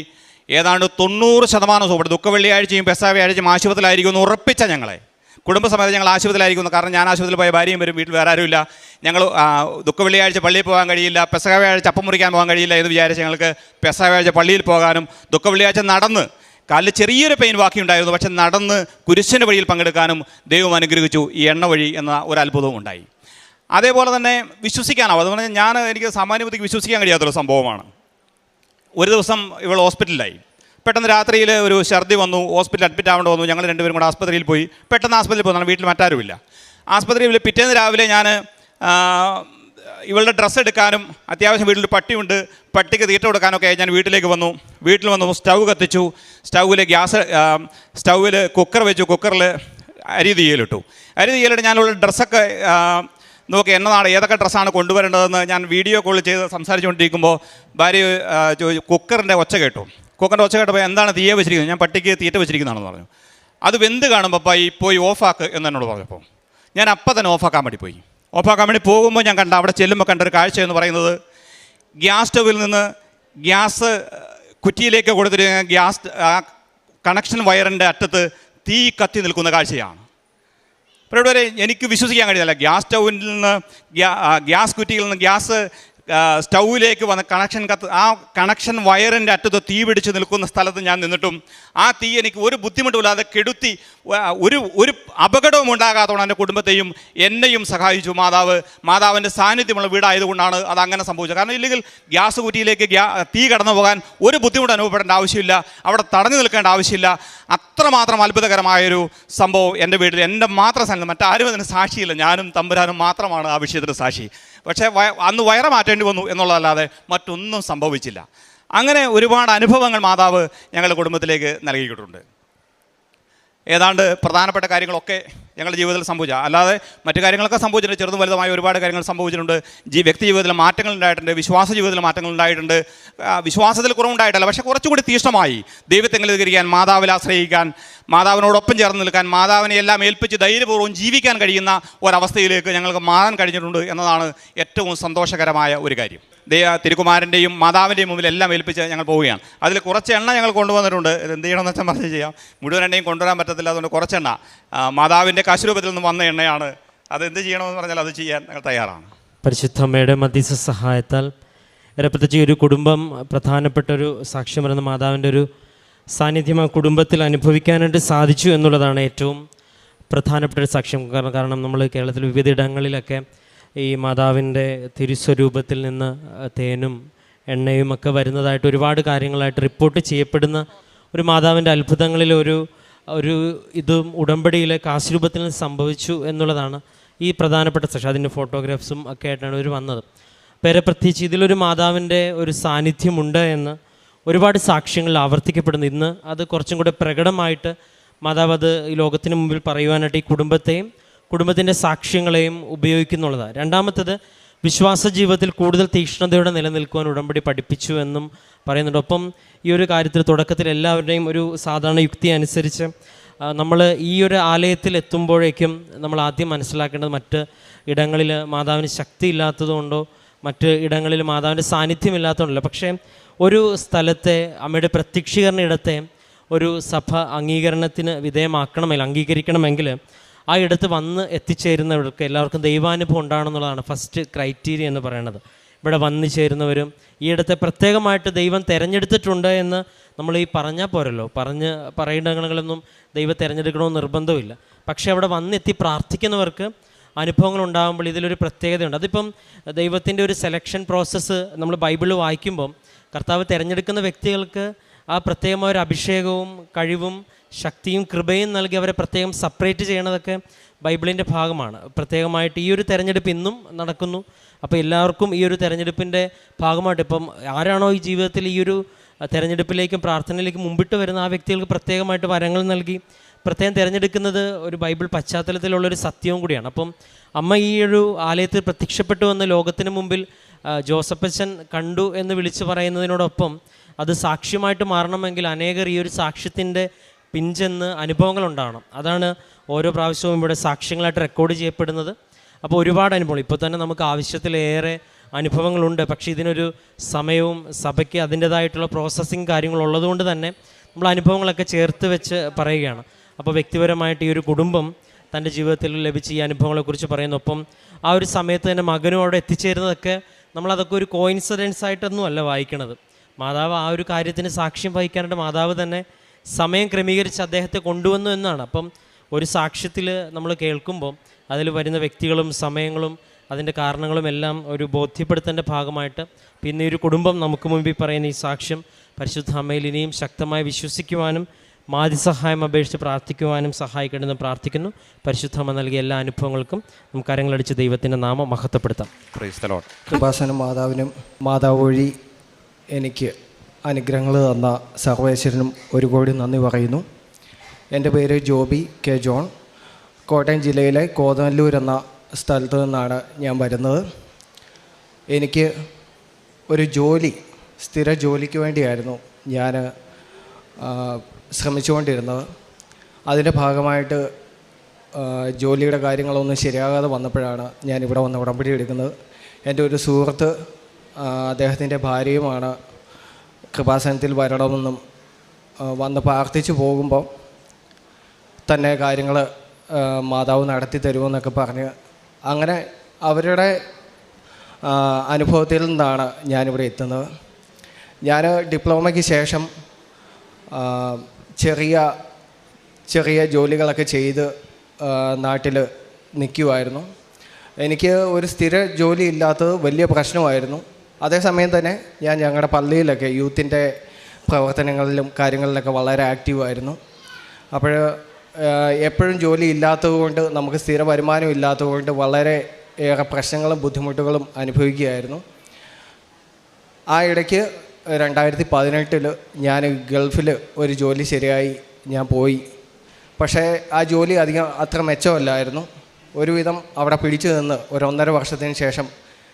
ഏതാണ്ട് തൊണ്ണൂറ് ശതമാനം സുഖപ്പെട്ടു ദുഃഖ വെള്ളിയാഴ്ചയും പെസാ വ്യാഴ്ചയും ആശുപത്രിയിലായിരിക്കും എന്ന് ഉറപ്പിച്ച ഞങ്ങളെ. കുടുംബസമേതം ഞങ്ങൾ ആശുപത്രിയിലായിരിക്കുന്നു. കാരണം ഞാൻ ആശുപത്രിയിൽ പോയ ഭാര്യയും വരും വീട്ടിൽ വേറെ ആരുമില്ല. ഞങ്ങൾ ദുഃഖ വെള്ളിയാഴ്ച പള്ളിയിൽ പോകാൻ കഴിയില്ല പെസക വ്യാഴ്ച അപ്പം മുറിക്കാൻ പോകാൻ കഴിയില്ല എന്ന് വിചാരിച്ച് ഞങ്ങൾക്ക് പെസക വ്യാഴ്ച പള്ളിയിൽ പോകാനും ദുഃഖ വെള്ളിയാഴ്ച നടന്ന് കാലിൽ ചെറിയൊരു പെയിൻ ബാക്കിയുണ്ടായിരുന്നു. പക്ഷെ നടന്ന് കുരിശിന്റെ വഴിയിൽ പങ്കെടുക്കാനും ദൈവം അനുഗ്രഹിച്ചു. ഈ എണ്ണ വഴി എന്ന ഒരു അത്ഭുതവും ഉണ്ടായി. അതേപോലെ തന്നെ വിശ്വസിക്കാനാവും. അതുകൊണ്ട് ഞാൻ എനിക്ക് സാമാന്യ ബുദ്ധിക്ക് വിശ്വസിക്കാൻ കഴിയാത്തൊരു സംഭവമാണ്. ഒരു ദിവസം ഇവൾ ഹോസ്പിറ്റലിലായി. പെട്ടെന്ന് രാത്രിയിൽ ഒരു ഛർദി വന്നു. ഹോസ്പിറ്റലിൽ അഡ്മിറ്റ് ആവേണ്ട വന്നു. ഞങ്ങൾ രണ്ടുപേരും കൂടെ ആസ്പത്രിയിൽ പോയി. പെട്ടെന്ന് ആസ്പത്രിയിൽ പോകുന്നതാണ് വീട്ടിൽ മറ്റാരുമില്ല. ആസ്പത്രിയിൽ പിറ്റേന്ന് രാവിലെ ഞാൻ ഇവളുടെ ഡ്രസ്സ് എടുക്കാനും അത്യാവശ്യം വീട്ടിൽ പട്ടിയുണ്ട്. പട്ടിക്ക് തീറ്റ കൊടുക്കാനൊക്കെ ഞാൻ വീട്ടിലേക്ക് വന്നു. വീട്ടിൽ വന്നു സ്റ്റൗ കത്തിച്ചു. സ്റ്റൗവിൽ ഗ്യാസ് സ്റ്റൗവിൽ കുക്കർ വെച്ചു. കുക്കറിൽ അരി തീയലിട്ടു അരി തീയലിട്ട് ഞാനുള്ള ഡ്രസ്സൊക്കെ നോക്കി എന്നതാണ് ഏതൊക്കെ ഡ്രസ്സാണ് കൊണ്ടുവരേണ്ടതെന്ന് ഞാൻ വീഡിയോ കോൾ ചെയ്ത് സംസാരിച്ചുകൊണ്ടിരിക്കുമ്പോൾ ഭാര്യ കുക്കറിന്റെ ഒച്ച കേട്ടു. കുക്കറിന്റെ ഒച്ച കേട്ടപ്പോൾ എന്താണ് തീയെ വെച്ചിരിക്കുന്നത്? ഞാൻ പട്ടിക്ക് തീറ്റ വെച്ചിരിക്കുന്നതാണെന്ന് പറഞ്ഞു. അത് വെന്ത് കാണുമ്പോൾ പൈ പോയി ഓഫാക്ക് എന്ന് എന്നോട് പറഞ്ഞപ്പോൾ ഞാൻ അപ്പം തന്നെ ഓഫാക്കാൻ വേണ്ടി പോയി. ഓഫാക്കാൻ കമ്പനി പോകുമ്പോൾ ഞാൻ കണ്ട അവിടെ ചെല്ലുമ്പോൾ കണ്ട ഒരു കാഴ്ച എന്ന് പറയുന്നത് ഗ്യാസ് സ്റ്റവിൽ നിന്ന് ഗ്യാസ് കുറ്റിയിലേക്ക് കൊടുത്തിരിക്കുന്ന ഗ്യാസ് കണക്ഷൻ വയറിന്റെ അറ്റത്ത് തീ കത്തി നിൽക്കുന്ന കാഴ്ചയാണ്. അപ്പോൾ ഇവിടെ വരെ എനിക്ക് വിശ്വസിക്കാൻ കഴിയുന്നില്ല. ഗ്യാസ് സ്റ്റൗവിൽ നിന്ന് ഗ്യാ- ഗ്യാസ് കുറ്റിയിൽ നിന്ന് ഗ്യാസ് സ്റ്റൗവിലേക്ക് വന്ന കണക്ഷൻ കത്ത് ആ കണക്ഷൻ വയറിന്റെ അറ്റത്ത് തീ പിടിച്ച് നിൽക്കുന്ന സ്ഥലത്ത് ഞാൻ നിന്നിട്ടും ആ തീ എനിക്ക് ഒരു ബുദ്ധിമുട്ടുമില്ലാതെ കെടുത്തി ഒരു ഒരു അപകടവും ഉണ്ടാകാത്തതുകൊണ്ട് എന്റെ കുടുംബത്തെയും എന്നെയും സഹായിച്ചു. മാതാവ് മാതാവിന്റെ സാന്നിധ്യമുള്ള വീടായതുകൊണ്ടാണ് അത് അങ്ങനെ സംഭവിച്ചത്. കാരണം ഇല്ലെങ്കിൽ ഗ്യാസ് കുറ്റിയിലേക്ക് തീ കടന്നു പോകാൻ ഒരു ബുദ്ധിമുട്ട് അനുഭവപ്പെടേണ്ട ആവശ്യമില്ല. അവിടെ തടഞ്ഞു നിൽക്കേണ്ട ആവശ്യമില്ല. അത്രമാത്രം അത്ഭുതകരമായൊരു സംഭവം എന്റെ വീട്ടിൽ എന്റെ മാത്രം സാന്നിധ്യം മറ്റാരും അതിന് സാക്ഷിയില്ല. ഞാനും തമ്പുരാനും മാത്രമാണ് ആ വിഷയത്തിന്റെ സാക്ഷി. പക്ഷേ അന്ന് വയറ മാറ്റേണ്ടി വന്നു എന്നുള്ളതല്ലാതെ മറ്റൊന്നും സംഭവിച്ചില്ല. അങ്ങനെ ഒരുപാട് അനുഭവങ്ങൾ മാതാവ് ഞങ്ങളുടെ കുടുംബത്തിലേക്ക് നൽകിയിട്ടുണ്ട്. ഏതാണ്ട് പ്രധാനപ്പെട്ട കാര്യങ്ങളൊക്കെ ഞങ്ങളുടെ ജീവിതത്തിൽ സംഭവിച്ച. അല്ലാതെ മറ്റു കാര്യങ്ങളൊക്കെ സംഭവിച്ചിട്ടുണ്ട്. ചെറുതും വലുതുമായ ഒരുപാട് കാര്യങ്ങൾ സംഭവിച്ചിട്ടുണ്ട്. ജീ വ്യക്തി ജീവിതത്തിൽ മാറ്റങ്ങൾ ഉണ്ടായിട്ടുണ്ട്. വിശ്വാസ ജീവിതത്തിൽ മാറ്റങ്ങൾ ഉണ്ടായിട്ടുണ്ട്. വിശ്വാസത്തിൽ കുറവുണ്ടായിട്ടല്ല. പക്ഷേ കുറച്ചുകൂടി തീഷ്ണമായി ദൈവത്തെ അംഗീകരിക്കാൻ മാതാവിൽ ആശ്രയിക്കാൻ മാതാവിനോടൊപ്പം ചേർന്ന് നിൽക്കാൻ മാതാവിനെ എല്ലാം ഏൽപ്പിച്ച് ധൈര്യപൂർവം ജീവിക്കാൻ കഴിയുന്ന ഒരവസ്ഥയിലേക്ക് ഞങ്ങൾക്ക് മാറാൻ കഴിഞ്ഞിട്ടുണ്ട് എന്നതാണ് ഏറ്റവും സന്തോഷകരമായ ഒരു കാര്യം. ദൈവ തിരുക്കുമാരന്റെയും മാതാവിന്റെയും മുമ്പിൽ എല്ലാം ഏൽപ്പിച്ച് ഞങ്ങൾ പോവുകയാണ്. അതിൽ കുറച്ച് എണ്ണ ഞങ്ങൾ കൊണ്ടുവന്നിട്ടുണ്ട്. ഇത് എന്ത് ചെയ്യണമെന്ന് വെച്ചാൽ പറഞ്ഞ് ചെയ്യാം. മുഴുവൻ എണ്ണയും കൊണ്ടുവരാൻ പറ്റത്തില്ല. അതുകൊണ്ട് കുറച്ചെണ്ണ മാതാവിന്റെ കാശുരൂപത്തിൽ നിന്ന് വന്ന എണ്ണയാണ്. അത് എന്ത് ചെയ്യണമെന്ന് പറഞ്ഞാൽ അത് ചെയ്യാൻ ഞങ്ങൾ തയ്യാറാണ്. പരിശുദ്ധമ്മയുടെ മധ്യസ്ഥ സഹായത്താൽ പ്രത്യേകിച്ച് ഒരു കുടുംബം പ്രധാനപ്പെട്ട ഒരു സാക്ഷ്യം പറയുന്ന മാതാവിന്റെ ഒരു സാന്നിധ്യം ആ കുടുംബത്തിൽ അനുഭവിക്കാനായിട്ട് സാധിച്ചു എന്നുള്ളതാണ് ഏറ്റവും പ്രധാനപ്പെട്ട ഒരു സാക്ഷ്യം. കാരണം കാരണം നമ്മൾ കേരളത്തിൽ വിവിധ ഇടങ്ങളിലൊക്കെ ഈ മാതാവിന്റെ തിരുസ്വരൂപത്തിൽ നിന്ന് തേനും എണ്ണയും ഒക്കെ വരുന്നതായിട്ട് ഒരുപാട് കാര്യങ്ങളായിട്ട് റിപ്പോർട്ട് ചെയ്യപ്പെടുന്ന ഒരു മാതാവിന്റെ അത്ഭുതങ്ങളിൽ ഒരു ഒരു ഇതും ഉടമ്പടിയിലെ കാശുരൂപത്തിൽ നിന്ന് സംഭവിച്ചു എന്നുള്ളതാണ് ഈ പ്രധാനപ്പെട്ട സെഷൻ അതിന്റെ ഫോട്ടോഗ്രാഫ്സും ഒക്കെ ആയിട്ടാണ് ഇവർ വന്നത്. പേരെ പ്രത്യേകിച്ച് ഇതിലൊരു മാതാവിന്റെ ഒരു സാന്നിധ്യമുണ്ട് എന്ന് ഒരുപാട് സാക്ഷ്യങ്ങളിൽ ആവർത്തിക്കപ്പെടുന്നു. ഇന്ന് അത് കുറച്ചും കൂടെ പ്രകടമായിട്ട് മാതാവ് അത് ലോകത്തിന് മുമ്പിൽ പറയുവാനായിട്ട് ഈ കുടുംബത്തെയും കുടുംബത്തിന്റെ സാക്ഷ്യങ്ങളെയും ഉപയോഗിക്കുന്നുള്ളതാണ്. രണ്ടാമത്തത് വിശ്വാസ ജീവിതത്തിൽ കൂടുതൽ തീക്ഷ്ണതയോടെ നിലനിൽക്കുവാൻ ഉടമ്പടി പഠിപ്പിച്ചു എന്നും പറയുന്നുണ്ട്. ഒപ്പം ഈ ഒരു കാര്യത്തിൽ തുടക്കത്തിൽ എല്ലാവരുടെയും ഒരു സാധാരണ യുക്തി അനുസരിച്ച് നമ്മൾ ഈ ഒരു ആലയത്തിൽ എത്തുമ്പോഴേക്കും നമ്മൾ ആദ്യം മനസ്സിലാക്കേണ്ടത് മറ്റ് ഇടങ്ങളിൽ മാതാവിന് ശക്തി ഇല്ലാത്തതുകൊണ്ടോ മറ്റ് ഇടങ്ങളിൽ മാതാവിന്റെ സാന്നിധ്യമില്ലാത്തതുകൊണ്ടല്ല പക്ഷേ ഒരു സ്ഥലത്തെ അമ്മയുടെ പ്രത്യക്ഷീകരണ ഇടത്തെ ഒരു സഭ അംഗീകരണത്തിന് വിധേയമാക്കണമെങ്കിൽ അംഗീകരിക്കണമെങ്കിൽ ആ ഇടത്ത് വന്ന് എത്തിച്ചേരുന്നവർക്ക് എല്ലാവർക്കും ദൈവാനുഭവം ഉണ്ടാകണമെന്നുള്ളതാണ് ഫസ്റ്റ് ക്രൈറ്റീരിയ എന്ന് പറയുന്നത് ഇവിടെ വന്നു ചേരുന്നവരും ഈ ഇടത്തെ പ്രത്യേകമായിട്ട് ദൈവം തിരഞ്ഞെടുത്തിട്ടുണ്ട് എന്ന് നമ്മൾ ഈ പറഞ്ഞാൽ പോരല്ലോ. പറഞ്ഞ് പറയേണ്ടങ്ങളിലൊന്നും ദൈവം തിരഞ്ഞെടുക്കണമെന്ന് നിർബന്ധമില്ല പക്ഷേ അവിടെ വന്നെത്തി പ്രാർത്ഥിക്കുന്നവർക്ക് അനുഭവങ്ങൾ ഉണ്ടാകുമ്പോൾ ഇതിലൊരു പ്രത്യേകതയുണ്ട്. അതിപ്പം ദൈവത്തിന്റെ ഒരു സെലക്ഷൻ പ്രോസസ്സ് നമ്മൾ ബൈബിൾ വായിക്കുമ്പം കർത്താവ് തിരഞ്ഞെടുക്കുന്ന വ്യക്തികൾക്ക് ആ പ്രത്യേകമായ ഒരു അഭിഷേകവും കഴിവും ശക്തിയും കൃപയും നൽകി അവരെ പ്രത്യേകം സെപ്പറേറ്റ് ചെയ്യണതൊക്കെ ബൈബിളിന്റെ ഭാഗമാണ്. പ്രത്യേകമായിട്ട് ഈ ഒരു തെരഞ്ഞെടുപ്പ് ഇന്നും നടക്കുന്നു. അപ്പോൾ എല്ലാവർക്കും ഈ ഒരു തെരഞ്ഞെടുപ്പിന്റെ ഭാഗമായിട്ട് ഇപ്പം ആരാണോ ഈ ജീവിതത്തിൽ ഈ ഒരു തെരഞ്ഞെടുപ്പിലേക്കും പ്രാർത്ഥനയിലേക്കും മുമ്പിട്ട് വരുന്ന ആ വ്യക്തികൾക്ക് പ്രത്യേകമായിട്ട് വരങ്ങൾ നൽകി. പ്രത്യേകം തിരഞ്ഞെടുക്കുന്നത് ഒരു ബൈബിൾ പശ്ചാത്തലത്തിലുള്ളൊരു സത്യവും കൂടിയാണ്. അപ്പം അമ്മ ഈ ഒരു ആലയത്തിൽ പ്രത്യക്ഷപ്പെട്ടു വന്ന് ലോകത്തിന് മുമ്പിൽ ജോസഫച്ചൻ കണ്ടു എന്ന് വിളിച്ചു പറയുന്നതിനോടൊപ്പം അത് സാക്ഷ്യമായിട്ട് മാറണമെങ്കിൽ അനേകർ ഈ ഒരു സാക്ഷ്യത്തിന്റെ പിഞ്ചെന്ന് അനുഭവങ്ങൾ ഉണ്ടാവണം അതാണ് ഓരോ പ്രാവശ്യവും ഇവിടെ സാക്ഷ്യങ്ങളായിട്ട് റെക്കോർഡ് ചെയ്യപ്പെടുന്നത്. അപ്പോൾ ഒരുപാട് അനുഭവങ്ങൾ. ഇപ്പോൾ തന്നെ നമുക്ക് ആവശ്യത്തിലേറെ അനുഭവങ്ങളുണ്ട്. പക്ഷേ ഇതിനൊരു സമയവും സഭയ്ക്ക് അതിന്റേതായിട്ടുള്ള പ്രോസസ്സിങ് കാര്യങ്ങളുള്ളതുകൊണ്ട് തന്നെ നമ്മൾ അനുഭവങ്ങളൊക്കെ ചേർത്ത് വെച്ച് പറയുകയാണ്. അപ്പോൾ വ്യക്തിപരമായിട്ട് ഈ ഒരു കുടുംബം തന്റെ ജീവിതത്തിൽ ലഭിച്ച ഈ അനുഭവങ്ങളെക്കുറിച്ച് പറയുന്നൊപ്പം ആ ഒരു സമയത്ത് തന്നെ മകനും അവിടെ എത്തിച്ചേരുന്നതൊക്കെ നമ്മളതൊക്കെ ഒരു കോയിൻസിഡൻസ് ആയിട്ടൊന്നും അല്ല വായിക്കണത്. മാതാവ് ആ ഒരു കാര്യത്തിന് സാക്ഷ്യം വഹിക്കാനായിട്ട് മാതാവ് തന്നെ സമയം ക്രമീകരിച്ച് അദ്ദേഹത്തെ കൊണ്ടുവന്നു എന്നാണ്. അപ്പം ഒരു സാക്ഷ്യത്തിൽ നമ്മൾ കേൾക്കുമ്പോൾ അതിൽ വരുന്ന വ്യക്തികളും സമയങ്ങളും അതിന്റെ കാരണങ്ങളും എല്ലാം ഒരു ബോധ്യപ്പെടുത്തേണ്ട ഭാഗമായിട്ട് പിന്നെ ഒരു കുടുംബം നമുക്ക് മുമ്പിൽ പറയുന്ന ഈ സാക്ഷ്യം പരിശുദ്ധ അമ്മയിൽ ഇനിയും ശക്തമായി വിശ്വസിക്കുവാനും മാതിസഹായം അപേക്ഷിച്ച് പ്രാർത്ഥിക്കുവാനും സഹായിക്കണമെന്ന് പ്രാർത്ഥിക്കുന്നു. പരിശുദ്ധ അമ്മ നൽകിയ എല്ലാ അനുഭവങ്ങൾക്കും നമുക്ക് കരങ്ങളടിച്ച് ദൈവത്തിന്റെ നാമം മഹത്വപ്പെടുത്താം. പ്രൈസ് ദ ലോർഡ് കൃപാസനം മാതാവിനും മാതാവ് വഴി എനിക്ക് അനുഗ്രഹങ്ങൾ തന്ന സർവേശ്വരനും ഒരു കോടി നന്ദി പറയുന്നു. എന്റെ പേര് ജോബി കെ ജോൺ. കോട്ടയം ജില്ലയിലെ കോതനല്ലൂർ എന്ന സ്ഥലത്ത് നിന്നാണ് ഞാൻ വരുന്നത്. എനിക്ക് ഒരു ജോലി സ്ഥിര ജോലിക്ക് വേണ്ടിയായിരുന്നു ഞാൻ ശ്രമിച്ചുകൊണ്ടിരുന്നത്. അതിന്റെ ഭാഗമായിട്ട് ജോലിയുടെ കാര്യങ്ങളൊന്നും ശരിയാകാതെ വന്നപ്പോഴാണ് ഞാൻ ഇവിടെ വന്ന് ഉടമ്പടി എടുക്കുന്നത്. എന്റെ ഒരു സുഹൃത്ത് അദ്ദേഹത്തിന്റെ ഭാര്യയുമാണ് കൃപാസനത്തിൽ വരണമെന്നും വന്ന് പ്രാർത്ഥിച്ചു പോകുമ്പോൾ തന്നെ കാര്യങ്ങൾ മാതാവ് നടത്തി തരുമെന്നൊക്കെ പറഞ്ഞ് അങ്ങനെ അവരുടെ അനുഭവത്തിൽ നിന്നാണ് ഞാനിവിടെ എത്തുന്നത്. ഞാൻ ഡിപ്ലോമയ്ക്ക് ശേഷം ചെറിയ ചെറിയ ജോലികളൊക്കെ ചെയ്ത് നാട്ടിൽ നിൽക്കുമായിരുന്നു എനിക്ക് ഒരു സ്ഥിര ജോലി ഇല്ലാത്തത് വലിയ പ്രശ്നമായിരുന്നു. അതേസമയം തന്നെ ഞാൻ ഞങ്ങളുടെ പള്ളിയിലൊക്കെ യൂത്തിന്റെ പ്രവർത്തനങ്ങളിലും കാര്യങ്ങളിലൊക്കെ വളരെ ആക്റ്റീവായിരുന്നു അപ്പോൾ എപ്പോഴും ജോലി ഇല്ലാത്തതുകൊണ്ട് നമുക്ക് സ്ഥിര വരുമാനം ഇല്ലാത്തത് കൊണ്ട് വളരെ ഏറെ പ്രശ്നങ്ങളും ബുദ്ധിമുട്ടുകളും അനുഭവിക്കുകയായിരുന്നു. ആ ഇടയ്ക്ക് രണ്ടായിരത്തി പതിനെട്ടിൽ ഞാൻ ഗൾഫിൽ ഒരു ജോലി ശരിയായി ഞാൻ പോയി. പക്ഷേ ആ ജോലി അധികം അത്ര മെച്ചമല്ലായിരുന്നു. ഒരുവിധം അവിടെ പിടിച്ചു നിന്ന് ഒരു ഒന്നര വർഷത്തിന് ശേഷം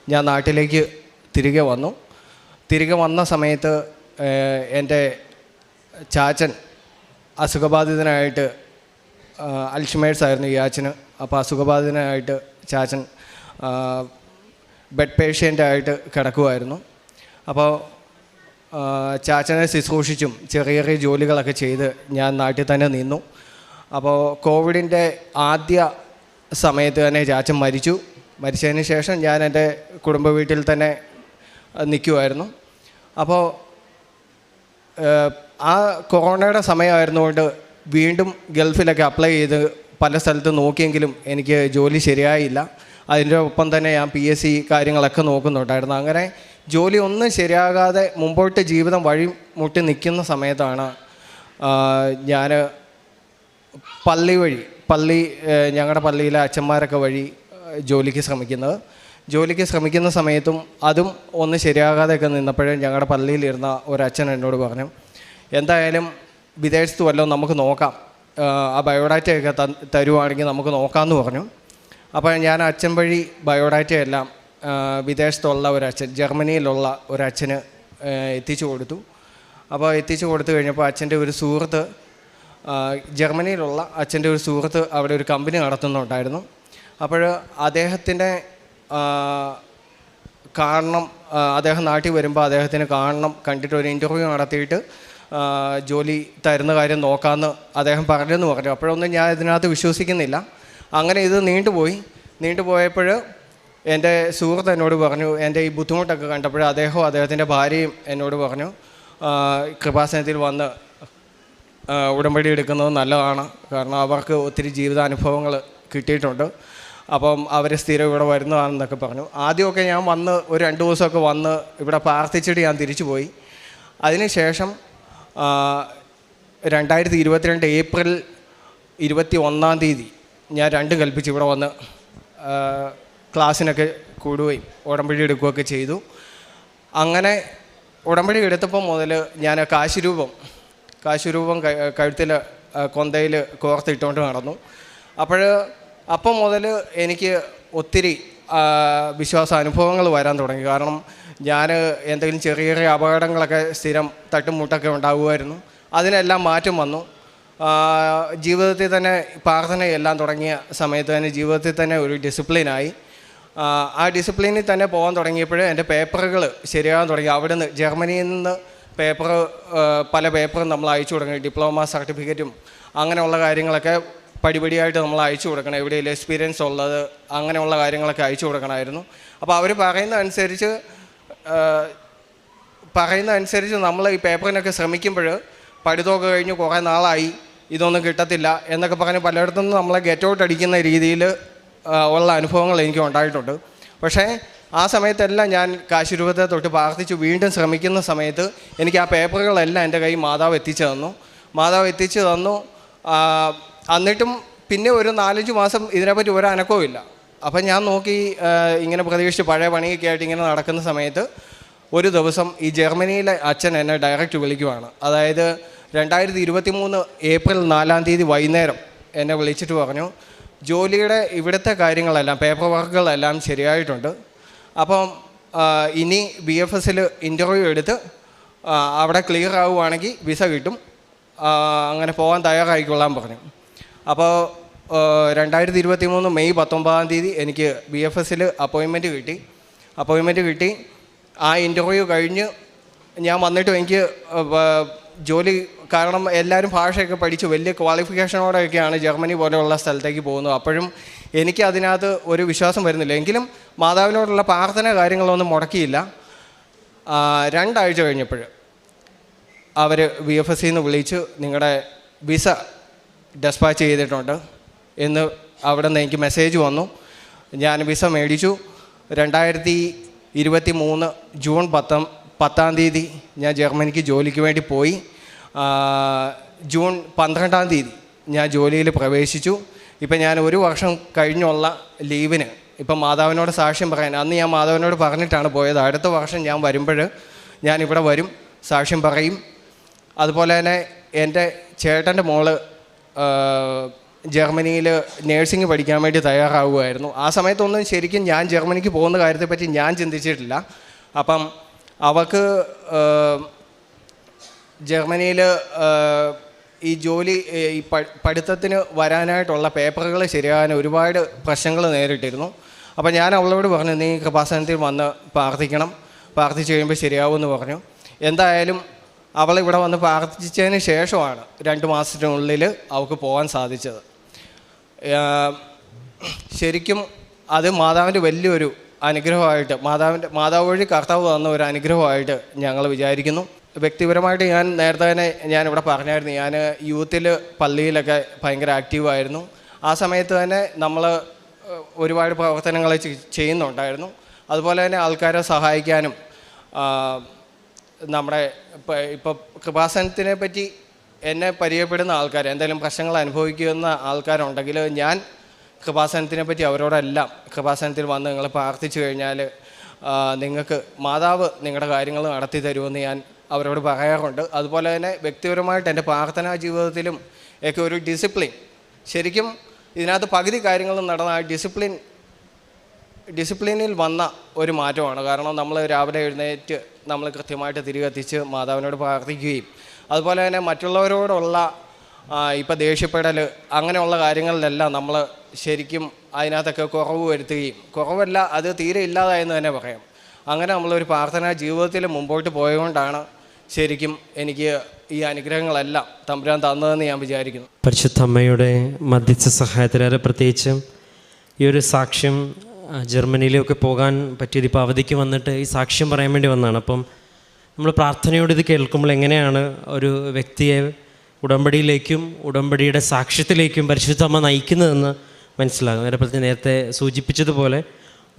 ഞാൻ നാട്ടിലേക്ക് തിരികെ വന്നു. തിരികെ വന്ന സമയത്ത് എന്റെ ചാച്ചൻ അസുഖബാധിതനായിട്ട് അൽഷിമേഴ്സ് ആയിരുന്നു ഈ ചാച്ചന് അപ്പോൾ അസുഖബാധിതനായിട്ട് ചാച്ചൻ ബെഡ് പേഷ്യന്റായിട്ട് കിടക്കുമായിരുന്നു അപ്പോൾ ചാച്ചനെ ശുശ്രൂഷിച്ചും ചെറിയ ചെറിയ ജോലികളൊക്കെ ചെയ്ത് ഞാൻ നാട്ടിൽ തന്നെ നിന്നു. അപ്പോൾ കോവിഡിന്റെ ആദ്യ സമയത്ത് തന്നെ ചാച്ചൻ മരിച്ചു. മരിച്ചതിന് ശേഷം ഞാൻ എന്റെ കുടുംബ വീട്ടിൽ തന്നെ നിൽക്കുമായിരുന്നു അപ്പോൾ ആ കൊറോണയുടെ സമയമായിരുന്നുകൊണ്ട് വീണ്ടും ഗൾഫിലൊക്കെ അപ്ലൈ ചെയ്ത് പല സ്ഥലത്ത് നോക്കിയെങ്കിലും എനിക്ക് ജോലി ശരിയായില്ല. അതിന്റെ ഒപ്പം തന്നെ ഞാൻ പി എസ് സി കാര്യങ്ങളൊക്കെ നോക്കുന്നുണ്ടായിരുന്നു. അങ്ങനെ ജോലി ഒന്നും ശരിയാകാതെ മുമ്പോട്ട് ജീവിതം വഴി മുട്ടി നിൽക്കുന്ന സമയത്താണ് ഞാൻ പള്ളി വഴി പള്ളി ഞങ്ങളുടെ പള്ളിയിലെ അച്ഛന്മാരൊക്കെ വഴി ജോലിക്ക് ശ്രമിക്കുന്നത്. ജോലിക്ക് ശ്രമിക്കുന്ന സമയത്തും അതും ഒന്ന് ശരിയാകാതെയൊക്കെ നിന്നപ്പോഴും ഞങ്ങളുടെ പള്ളിയിലിരുന്ന ഒരച്ഛൻ എന്നോട് പറഞ്ഞു എന്തായാലും വിദേശത്ത് വല്ലതും നമുക്ക് നോക്കാം. ആ ബയോഡാറ്റയൊക്കെ ത തരുവാണെങ്കിൽ നമുക്ക് നോക്കാമെന്ന് പറഞ്ഞു. അപ്പോൾ ഞാൻ അച്ഛൻ വഴി ബയോഡാറ്റയെല്ലാം വിദേശത്തുള്ള ഒരച്ഛൻ ജർമ്മനിയിലുള്ള ഒരച്ഛന് ഏഹ്, എത്തിച്ചു കൊടുത്തു. അപ്പോൾ എത്തിച്ചു കൊടുത്തു കഴിഞ്ഞപ്പോൾ അച്ഛന്റെ ഒരു സുഹൃത്ത് ജർമ്മനിയിലുള്ള അച്ഛന്റെ ഒരു സുഹൃത്ത് അവിടെ ഒരു കമ്പനി നടത്തുന്നുണ്ടായിരുന്നു. അപ്പോൾ അദ്ദേഹത്തിന്റെ കാണണം അദ്ദേഹം നാട്ടിൽ വരുമ്പോൾ അദ്ദേഹത്തിന് കാണണം കണ്ടിട്ട് ഒരു ഇന്റർവ്യൂ നടത്തിയിട്ട് ജോലി തരുന്ന കാര്യം നോക്കാമെന്ന് അദ്ദേഹം പറഞ്ഞെന്ന് പറഞ്ഞു. അപ്പോഴൊന്നും ഞാൻ ഇതിനകത്ത് വിശ്വസിക്കുന്നില്ല. അങ്ങനെ ഇത് നീണ്ടുപോയി. നീണ്ടുപോയപ്പോൾ എന്റെ സുഹൃത്ത് എന്നോട് പറഞ്ഞു എന്റെ ഈ ബുദ്ധിമുട്ടൊക്കെ കണ്ടപ്പോൾ അദ്ദേഹവും അദ്ദേഹത്തിന്റെ ഭാര്യയും എന്നോട് പറഞ്ഞു കൃപാസനത്തിൽ വന്ന് ഉടമ്പടി എടുക്കുന്നത് നല്ലതാണ്. കാരണം അവർക്ക് ഒത്തിരി ജീവിതാനുഭവങ്ങൾ കിട്ടിയിട്ടുണ്ട്. അപ്പം അവർ സ്ഥിരം ഇവിടെ വരുന്നതാണെന്നൊക്കെ പറഞ്ഞു. ആദ്യമൊക്കെ ഞാൻ വന്ന് ഒരു രണ്ട് ദിവസമൊക്കെ വന്ന് ഇവിടെ പ്രാർത്ഥിച്ചിട്ട് ഞാൻ തിരിച്ചു പോയി അതിനുശേഷം രണ്ടായിരത്തി ഇരുപത്തിരണ്ട് ഏപ്രിൽ ഇരുപത്തി ഒന്നാം തീയതി ഞാൻ രണ്ട് കൽപ്പിച്ച് ഇവിടെ വന്ന് ക്ലാസ്സിനൊക്കെ കൂടുകയും ഉടമ്പടി എടുക്കുകയൊക്കെ ചെയ്തു. അങ്ങനെ ഉടമ്പടി എടുത്തപ്പോൾ മുതൽ ഞാൻ കാശുരൂപം കാശുരൂപം കഴുത്തിൽ കൊന്തയിൽ കോർത്തിട്ടുകൊണ്ട് നടന്നു. അപ്പോൾ അപ്പം മുതൽ എനിക്ക് ഒത്തിരി വിശ്വാസ അനുഭവങ്ങൾ വരാൻ തുടങ്ങി. കാരണം ഞാൻ എന്തെങ്കിലും ചെറിയ ചെറിയ അപകടങ്ങളൊക്കെ സ്ഥിരം തട്ടുമുട്ടൊക്കെ ഉണ്ടാകുമായിരുന്നു അതിനെല്ലാം മാറ്റം വന്നു. ജീവിതത്തിൽ തന്നെ പ്രാർത്ഥനയെല്ലാം തുടങ്ങിയ സമയത്ത് തന്നെ ജീവിതത്തിൽ തന്നെ ഒരു ഡിസിപ്ലിനായി. ആ, ഡിസിപ്ലിനിൽ തന്നെ പോകാൻ തുടങ്ങിയപ്പോൾ എന്റെ പേപ്പറുകൾ ശരിയാകാൻ തുടങ്ങി. അവിടെ നിന്ന് ജർമ്മനിയിൽ നിന്ന് പേപ്പർ പല പേപ്പറും നമ്മൾ അയച്ചു തുടങ്ങി. ഡിപ്ലോമ സർട്ടിഫിക്കറ്റും അങ്ങനെയുള്ള കാര്യങ്ങളൊക്കെ പടിപടിയായിട്ട് നമ്മൾ അയച്ചു കൊടുക്കണം. എവിടെയെങ്കിലും എക്സ്പീരിയൻസ് ഉള്ളത് അങ്ങനെയുള്ള കാര്യങ്ങളൊക്കെ അയച്ചു കൊടുക്കണമായിരുന്നു. അപ്പോൾ അവർ പറയുന്ന അനുസരിച്ച് അനുസരിച്ച് നമ്മൾ ഈ പേപ്പറിനൊക്കെ ശ്രമിക്കുമ്പോൾ പഠിത്തമൊക്കെ കഴിഞ്ഞ് കുറേ നാളായി ഇതൊന്നും കിട്ടത്തില്ല എന്നൊക്കെ പറഞ്ഞ് പലയിടത്തു നിന്ന് നമ്മളെ ഗെറ്റ് ഔട്ട് അടിക്കുന്ന രീതിയിൽ ഉള്ള അനുഭവങ്ങൾ എനിക്ക് ഉണ്ടായിട്ടുണ്ട്. പക്ഷേ ആ സമയത്തെല്ലാം ഞാൻ കാശുരൂപത്തെ തൊട്ട് പ്രാർത്ഥിച്ച് വീണ്ടും ശ്രമിക്കുന്ന സമയത്ത് എനിക്ക് ആ പേപ്പറുകളെല്ലാം എന്റെ കൈ മാതാവ് എത്തിച്ചു തന്നു. മാതാവ് എത്തിച്ചു തന്നു എന്നിട്ടും പിന്നെ ഒരു നാലഞ്ച് മാസം ഇതിനെപ്പറ്റി ഒരു അനക്കവും ഇല്ല. അപ്പം ഞാൻ നോക്കി ഇങ്ങനെ പ്രതീക്ഷിച്ച് പഴയ പണിയൊക്കെ ആയിട്ട് ഇങ്ങനെ നടക്കുന്ന സമയത്ത് ഒരു ദിവസം ഈ ജർമ്മനിയിലെ അച്ഛൻ എന്നെ ഡയറക്റ്റ് വിളിക്കുവാണ്. അതായത് രണ്ടായിരത്തി ഇരുപത്തി മൂന്ന് ഏപ്രിൽ നാലാം തീയതി വൈകുന്നേരം എന്നെ വിളിച്ചിട്ട് പറഞ്ഞു ജോലിയുടെ ഇവിടുത്തെ കാര്യങ്ങളെല്ലാം പേപ്പർ വർക്കുകളെല്ലാം ശരിയായിട്ടുണ്ട്. അപ്പം ഇനി ബി എഫ് എസിൽ ഇന്റർവ്യൂ എടുത്ത് അവിടെ ക്ലിയർ ആവുകയാണെങ്കിൽ വിസ കിട്ടും. അങ്ങനെ പോകാൻ തയ്യാറായിക്കൊള്ളാൻ പറഞ്ഞു. അപ്പോൾ രണ്ടായിരത്തി ഇരുപത്തി മൂന്ന് മെയ് പത്തൊമ്പതാം തീയതി എനിക്ക് ബി എഫ് എസിൽ അപ്പോയിൻമെന്റ് കിട്ടി. അപ്പോയിൻമെന്റ് കിട്ടി. ആ ഇന്റർവ്യൂ കഴിഞ്ഞ് ഞാൻ വന്നിട്ടും എനിക്ക് ജോലി കാരണം എല്ലാവരും ഭാഷയൊക്കെ പഠിച്ച്. വലിയ ക്വാളിഫിക്കേഷനോടെയൊക്കെയാണ് ജർമ്മനി പോലെയുള്ള സ്ഥലത്തേക്ക് പോകുന്നത്. അപ്പോഴും എനിക്ക് അതിനകത്ത് ഒരു വിശ്വാസം വരുന്നില്ല. എങ്കിലും മാതാവിനോടുള്ള പ്രാർത്ഥന കാര്യങ്ങളൊന്നും മുടക്കിയില്ല. രണ്ടാഴ്ച കഴിഞ്ഞപ്പോൾ അവർ ബി എഫ് എസ് സിന്ന് വിളിച്ച് നിങ്ങളുടെ വിസ ഡെസ്പാച്ച് ചെയ്തിട്ടുണ്ട്. ഇന്ന് അവിടെ നിന്ന് എനിക്ക് മെസ്സേജ് വന്നു. ഞാൻ വിസ മേടിച്ചു. രണ്ടായിരത്തി ഇരുപത്തി മൂന്ന് ജൂൺ പത്താം പത്താം തീയതി ഞാൻ ജർമ്മനിക്ക് ജോലിക്ക് വേണ്ടി പോയി. ജൂൺ പന്ത്രണ്ടാം തീയതി ഞാൻ ജോലിയിൽ പ്രവേശിച്ചു. ഇപ്പം ഞാൻ ഒരു വർഷം കഴിഞ്ഞുള്ള ലീവിന്. ഇപ്പം മാതാവിനോട് സാക്ഷ്യം പറയാൻ അന്ന് ഞാൻ മാതാവിനോട് പറഞ്ഞിട്ടാണ് പോയത്. അടുത്ത വർഷം ഞാൻ വരുമ്പോൾ ഞാനിവിടെ വരും സാക്ഷ്യം പറയും. അതുപോലെ തന്നെ എന്റെ ചേട്ടന്റെ മോൾ ജർമ്മനിയിൽ നേഴ്സിംഗ് പഠിക്കാൻ വേണ്ടി തയ്യാറാവുമായിരുന്നു ആ സമയത്തൊന്നും ശരിക്കും ഞാൻ ജർമ്മനിക്ക് പോകുന്ന കാര്യത്തെപ്പറ്റി ഞാൻ ചിന്തിച്ചിട്ടില്ല. അപ്പം അവൾക്ക് ജർമ്മനിയിൽ ഈ ജോലി ഈ പഠിത്തത്തിന് വരാനായിട്ടുള്ള പേപ്പറുകൾ ശരിയാകാൻ ഒരുപാട് പ്രശ്നങ്ങൾ നേരിട്ടിരുന്നു. അപ്പോൾ ഞാൻ അവളോട് പറഞ്ഞു നീ കൃപാസനത്തിൽ വന്ന് പ്രാർത്ഥിക്കണം. പ്രാർത്ഥിച്ചു കഴിയുമ്പോൾ ശരിയാവുമെന്ന് പറഞ്ഞു. എന്തായാലും അവൾ ഇവിടെ വന്ന് പ്രാർത്ഥിച്ചതിന് ശേഷമാണ് രണ്ട് മാസത്തിനുള്ളിൽ അവൾക്ക് പോകാൻ സാധിച്ചത്. ശരിക്കും അത് മാതാവിന്റെ വലിയൊരു അനുഗ്രഹമായിട്ട് മാതാവിന്റെ മാതാവ് വഴി കർത്താവ് തന്ന ഒരു അനുഗ്രഹമായിട്ട് ഞങ്ങൾ വിചാരിക്കുന്നു. വ്യക്തിപരമായിട്ട് ഞാൻ നേരത്തെ തന്നെ ഞാനിവിടെ പറഞ്ഞായിരുന്നു ഞാൻ യൂത്തിൽ പള്ളിയിലൊക്കെ ഭയങ്കര ആക്റ്റീവായിരുന്നു. ആ സമയത്ത് തന്നെ നമ്മൾ ഒരുപാട് പ്രവർത്തനങ്ങൾ ചെയ്യുന്നുണ്ടായിരുന്നു. അതുപോലെ തന്നെ ആൾക്കാരെ സഹായിക്കാനും നമ്മുടെ ഇപ്പോൾ കൃപാസനത്തിനെ പറ്റി എന്നെ പരിചയപ്പെടുന്ന ആൾക്കാർ എന്തെങ്കിലും പ്രശ്നങ്ങൾ അനുഭവിക്കുന്ന ആൾക്കാരുണ്ടെങ്കിൽ ഞാൻ കൃപാസനത്തിനെ പറ്റി അവരോടെല്ലാം കൃപാസനത്തിൽ വന്ന് നിങ്ങൾ പ്രാർത്ഥിച്ചു കഴിഞ്ഞാൽ നിങ്ങൾക്ക് മാതാവ് നിങ്ങളുടെ കാര്യങ്ങൾ നടത്തി തരുമെന്ന് ഞാൻ അവരോട് പറയാറുണ്ട്. അതുപോലെ തന്നെ വ്യക്തിപരമായിട്ട് എന്റെ പ്രാർത്ഥനാ ജീവിതത്തിലും ഒക്കെ ഒരു ഡിസിപ്ലിൻ. ശരിക്കും ഇതിനകത്ത് പകുതി കാര്യങ്ങളും നടന്ന ആ ഡിസിപ്ലിൻ ഡിസിപ്ലിനിൽ വന്ന ഒരു മാറ്റമാണ്. കാരണം നമ്മൾ രാവിലെ എഴുന്നേറ്റ് നമ്മൾ കൃത്യമായിട്ട് തിരികെത്തിച്ച് മാതാവിനോട് പ്രാർത്ഥിക്കുകയും അതുപോലെ തന്നെ മറ്റുള്ളവരോടുള്ള ഇപ്പം ദേഷ്യപ്പെടൽ അങ്ങനെയുള്ള കാര്യങ്ങളിലെല്ലാം നമ്മൾ ശരിക്കും അതിനകത്തൊക്കെ കുറവ് വരുത്തുകയും കുറവല്ല അത് തീരെ ഇല്ലാതായെന്ന് തന്നെ പറയാം. അങ്ങനെ നമ്മളൊരു പ്രാർത്ഥനാ ജീവിതത്തിൽ മുമ്പോട്ട് പോയതുകൊണ്ടാണ് ശരിക്കും എനിക്ക് ഈ അനുഗ്രഹങ്ങളെല്ലാം തമ്പുരാൻ തന്നതെന്ന് ഞാൻ വിചാരിക്കുന്നു. പരിശുദ്ധ അമ്മയുടെ മധ്യസ്ഥ സഹായത്തിലേറെ പ്രത്യേകിച്ചും ഈ ഒരു സാക്ഷ്യം ജർമ്മനിയിലൊക്കെ പോകാൻ പറ്റിയത് ഇപ്പോൾ അവധിക്ക് വന്നിട്ട് ഈ സാക്ഷ്യം പറയാൻ വേണ്ടി വന്നതാണ്. അപ്പം നമ്മൾ പ്രാർത്ഥനയോട് ഇത് കേൾക്കുമ്പോൾ എങ്ങനെയാണ് ഒരു വ്യക്തിയെ ഉടമ്പടിയിലേക്കും ഉടമ്പടിയുടെ സാക്ഷ്യത്തിലേക്കും പരിശുദ്ധ അമ്മ നയിക്കുന്നതെന്ന് മനസ്സിലാകും. നേരത്തെ നേരത്തെ സൂചിപ്പിച്ചതുപോലെ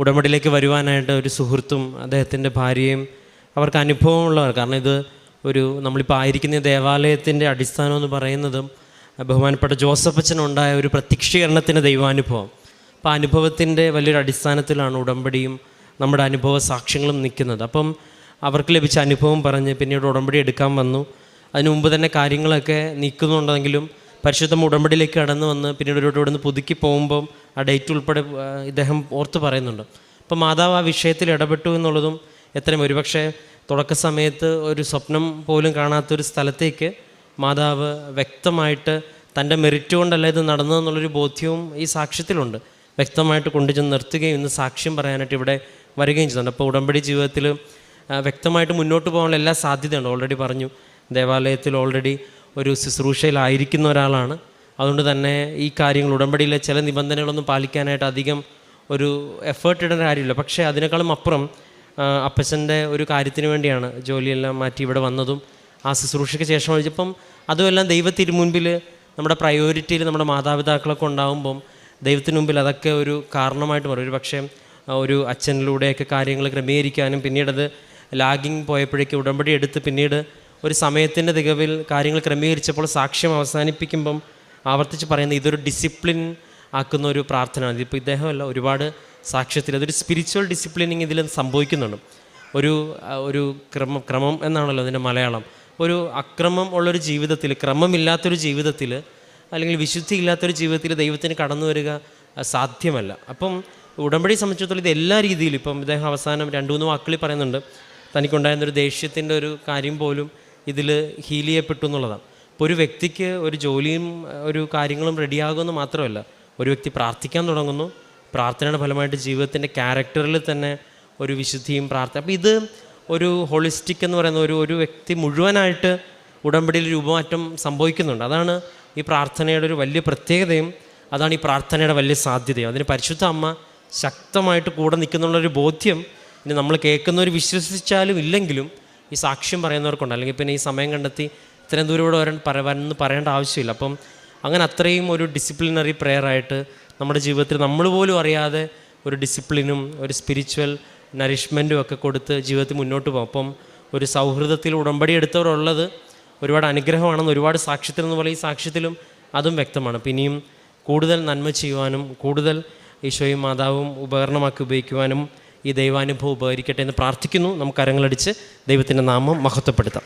ഉടമ്പടിയിലേക്ക് വരുവാനായിട്ട് ഒരു സുഹൃത്തും അദ്ദേഹത്തിന്റെ ഭാര്യയും അവർക്ക് അനുഭവമുള്ളവർ. കാരണം ഇത് ഒരു നമ്മളിപ്പോൾ ആയിരിക്കുന്ന ദേവാലയത്തിന്റെ അടിസ്ഥാനം എന്ന് പറയുന്നതും ബഹുമാനപ്പെട്ട ജോസഫ് അച്ഛനുണ്ടായ ഒരു പ്രത്യക്ഷീകരണത്തിന്റെ ദൈവാനുഭവം. അപ്പോൾ അനുഭവത്തിന്റെ വലിയൊരു അടിസ്ഥാനത്തിലാണ് ഉടമ്പടിയും നമ്മുടെ അനുഭവ സാക്ഷ്യങ്ങളും നിൽക്കുന്നത്. അപ്പം അവർക്ക് ലഭിച്ച അനുഭവം പറഞ്ഞ് പിന്നീട് ഉടമ്പടി എടുക്കാൻ വന്നു. അതിനു മുമ്പ് തന്നെ കാര്യങ്ങളൊക്കെ നിൽക്കുന്നുണ്ടെങ്കിലും പരിശുദ്ധം ഉടമ്പടിയിലേക്ക് കടന്നു വന്ന് പിന്നീട് ഒരു ഇവിടെ നിന്ന് പുതുക്കി പോകുമ്പം ആ ഡേറ്റ് ഉൾപ്പെടെ ഇദ്ദേഹം ഓർത്ത് പറയുന്നുണ്ട്. അപ്പോൾ മാതാവ് ആ വിഷയത്തിൽ ഇടപെട്ടു എന്നുള്ളതും എത്രയും ഒരുപക്ഷെ തുടക്ക സമയത്ത് ഒരു സ്വപ്നം പോലും കാണാത്തൊരു സ്ഥലത്തേക്ക് മാതാവ് വ്യക്തമായിട്ട് തന്റെ മെറിറ്റ് കൊണ്ടല്ല ഇത് നടന്നതെന്നുള്ളൊരു ബോധ്യവും ഈ സാക്ഷ്യത്തിലുണ്ട്. വ്യക്തമായിട്ട് കൊണ്ടുചെന്ന് നിർത്തുകയും ഇന്ന് സാക്ഷ്യം പറയാനായിട്ട് ഇവിടെ വരികയും ചെയ്യുന്നുണ്ട് അപ്പോൾ ഉടമ്പടി ജീവിതത്തിൽ വ്യക്തമായിട്ട് മുന്നോട്ട് പോകാനുള്ള എല്ലാ സാധ്യതയുണ്ട്. ഓൾറെഡി പറഞ്ഞു ദേവാലയത്തിൽ ഓൾറെഡി ഒരു ശുശ്രൂഷയിലായിരിക്കുന്ന ഒരാളാണ്. അതുകൊണ്ട് തന്നെ ഈ കാര്യങ്ങൾ ഉടമ്പടിയിലെ ചില നിബന്ധനകളൊന്നും പാലിക്കാനായിട്ട് അധികം ഒരു എഫേർട്ട് ഇടേണ്ട കാര്യമില്ല. പക്ഷേ അതിനേക്കാളും അപ്പുറം അപ്പച്ചന്റെ ഒരു കാര്യത്തിന് വേണ്ടിയാണ് ജോലിയെല്ലാം മാറ്റി ഇവിടെ വന്നതും ആ ശുശ്രൂഷയ്ക്ക് ശേഷം ഒഴിച്ചപ്പം അതുമെല്ലാം ദൈവത്തിന് മുൻപിൽ നമ്മുടെ പ്രയോറിറ്റിയിൽ നമ്മുടെ മാതാപിതാക്കളൊക്കെ ഉണ്ടാകുമ്പം ദൈവത്തിന് മുമ്പിൽ അതൊക്കെ ഒരു കാരണമായിട്ട് മാറും. ഒരു പക്ഷേ ഒരു അച്ഛനിലൂടെയൊക്കെ കാര്യങ്ങൾ ക്രമീകരിക്കാനും പിന്നീടത് ലാഗിങ് പോയപ്പോഴേക്ക് ഉടമ്പടി എടുത്ത് പിന്നീട് ഒരു സമയത്തിന്റെ തികവിൽ കാര്യങ്ങൾ ക്രമീകരിച്ചപ്പോൾ സാക്ഷ്യം അവസാനിപ്പിക്കുമ്പം ആവർത്തിച്ച് പറയുന്ന ഇതൊരു ഡിസിപ്ലിൻ ആക്കുന്ന ഒരു പ്രാർത്ഥനയാണ്. ഇതിപ്പോൾ ഇദ്ദേഹമല്ല ഒരുപാട് സാക്ഷ്യത്തിൽ അതൊരു സ്പിരിച്വൽ ഡിസിപ്ലിനിങ് ഇതിൽ സംഭവിക്കുന്നുണ്ട്. ഒരു ഒരു ക്രമം ക്രമം എന്നാണല്ലോ അതിന്റെ മലയാളം. ഒരു അക്രമം ഉള്ളൊരു ജീവിതത്തിൽ ക്രമമില്ലാത്തൊരു ജീവിതത്തിൽ അല്ലെങ്കിൽ വിശുദ്ധി ഇല്ലാത്തൊരു ജീവിതത്തിൽ ദൈവത്തിന് കടന്നു വരിക സാധ്യമല്ല. അപ്പം ഉടമ്പടി സംബന്ധിച്ചിടത്തോളം ഇത് എല്ലാ രീതിയിലും ഇപ്പം ഇദ്ദേഹം അവസാനം രണ്ട് മൂന്ന് വാക്കുകളിൽ പറയുന്നുണ്ട്. തനിക്കുണ്ടായിരുന്ന ഒരു ദേഷ്യത്തിന്റെ ഒരു കാര്യം പോലും ഇതിൽ ഹീൽ ചെയ്യപ്പെട്ടു എന്നുള്ളതാണ്. ഇപ്പോൾ ഒരു വ്യക്തിക്ക് ഒരു ജോലിയും ഒരു കാര്യങ്ങളും റെഡിയാകുമെന്ന് മാത്രമല്ല ഒരു വ്യക്തി പ്രാർത്ഥിക്കാൻ തുടങ്ങുന്നു. പ്രാർത്ഥനയുടെ ഫലമായിട്ട് ജീവിതത്തിന്റെ ക്യാരക്ടറിൽ തന്നെ ഒരു വിശുദ്ധിയും പ്രാർത്ഥന. അപ്പോൾ ഇത് ഒരു ഹോളിസ്റ്റിക് എന്ന് പറയുന്ന ഒരു ഒരു വ്യക്തി മുഴുവനായിട്ട് ഉടമ്പടിയിൽ രൂപമാറ്റം സംഭവിക്കുന്നുണ്ട്. അതാണ് ഈ പ്രാർത്ഥനയുടെ ഒരു വലിയ പ്രത്യേകതയും അതാണ് ഈ പ്രാർത്ഥനയുടെ വലിയ സാധ്യതയും. അതിന് പരിശുദ്ധ അമ്മ ശക്തമായിട്ട് കൂടെ നിൽക്കുന്നുള്ളൊരു ബോധ്യം ഇനി നമ്മൾ കേൾക്കുന്നവർ വിശ്വസിച്ചാലും ഇല്ലെങ്കിലും ഈ സാക്ഷ്യം പറയുന്നവർക്കുണ്ട്. അല്ലെങ്കിൽ പിന്നെ ഈ സമയം കണ്ടെത്തി ഇത്രയും ദൂരം ഇവിടെ വരാൻ വന്ന് പറയേണ്ട ആവശ്യമില്ല. അപ്പം അങ്ങനെ അത്രയും ഒരു ഡിസിപ്ലിനറി ആയിട്ട് നമ്മുടെ ജീവിതത്തിൽ നമ്മൾ പോലും അറിയാതെ ഒരു ഡിസിപ്ലിനും ഒരു സ്പിരിച്വൽ നറിഷ്മെന്റും ഒക്കെ കൊടുത്ത് ജീവിതത്തിൽ മുന്നോട്ട് പോകും. അപ്പം ഒരു സൗഹൃദത്തിൽ ഉടമ്പടി എടുത്തവരുള്ളത് ഒരുപാട് അനുഗ്രഹമാണെന്ന് ഒരുപാട് സാക്ഷ്യത്തിൽ എന്ന് പോലെ ഈ സാക്ഷ്യത്തിലും അതും വ്യക്തമാണ്. പിന്നെയും കൂടുതൽ നന്മ ചെയ്യുവാനും കൂടുതൽ ഈശോയും മാതാവും ഉപകരണമാക്കി ഉപയോഗിക്കുവാനും ഈ ദൈവാനുഭവം ഉപകരിക്കട്ടെ എന്ന് പ്രാർത്ഥിക്കുന്നു. നമുക്ക് കരങ്ങളടിച്ച് ദൈവത്തിന്റെ നാമം മഹത്വപ്പെടുത്താം.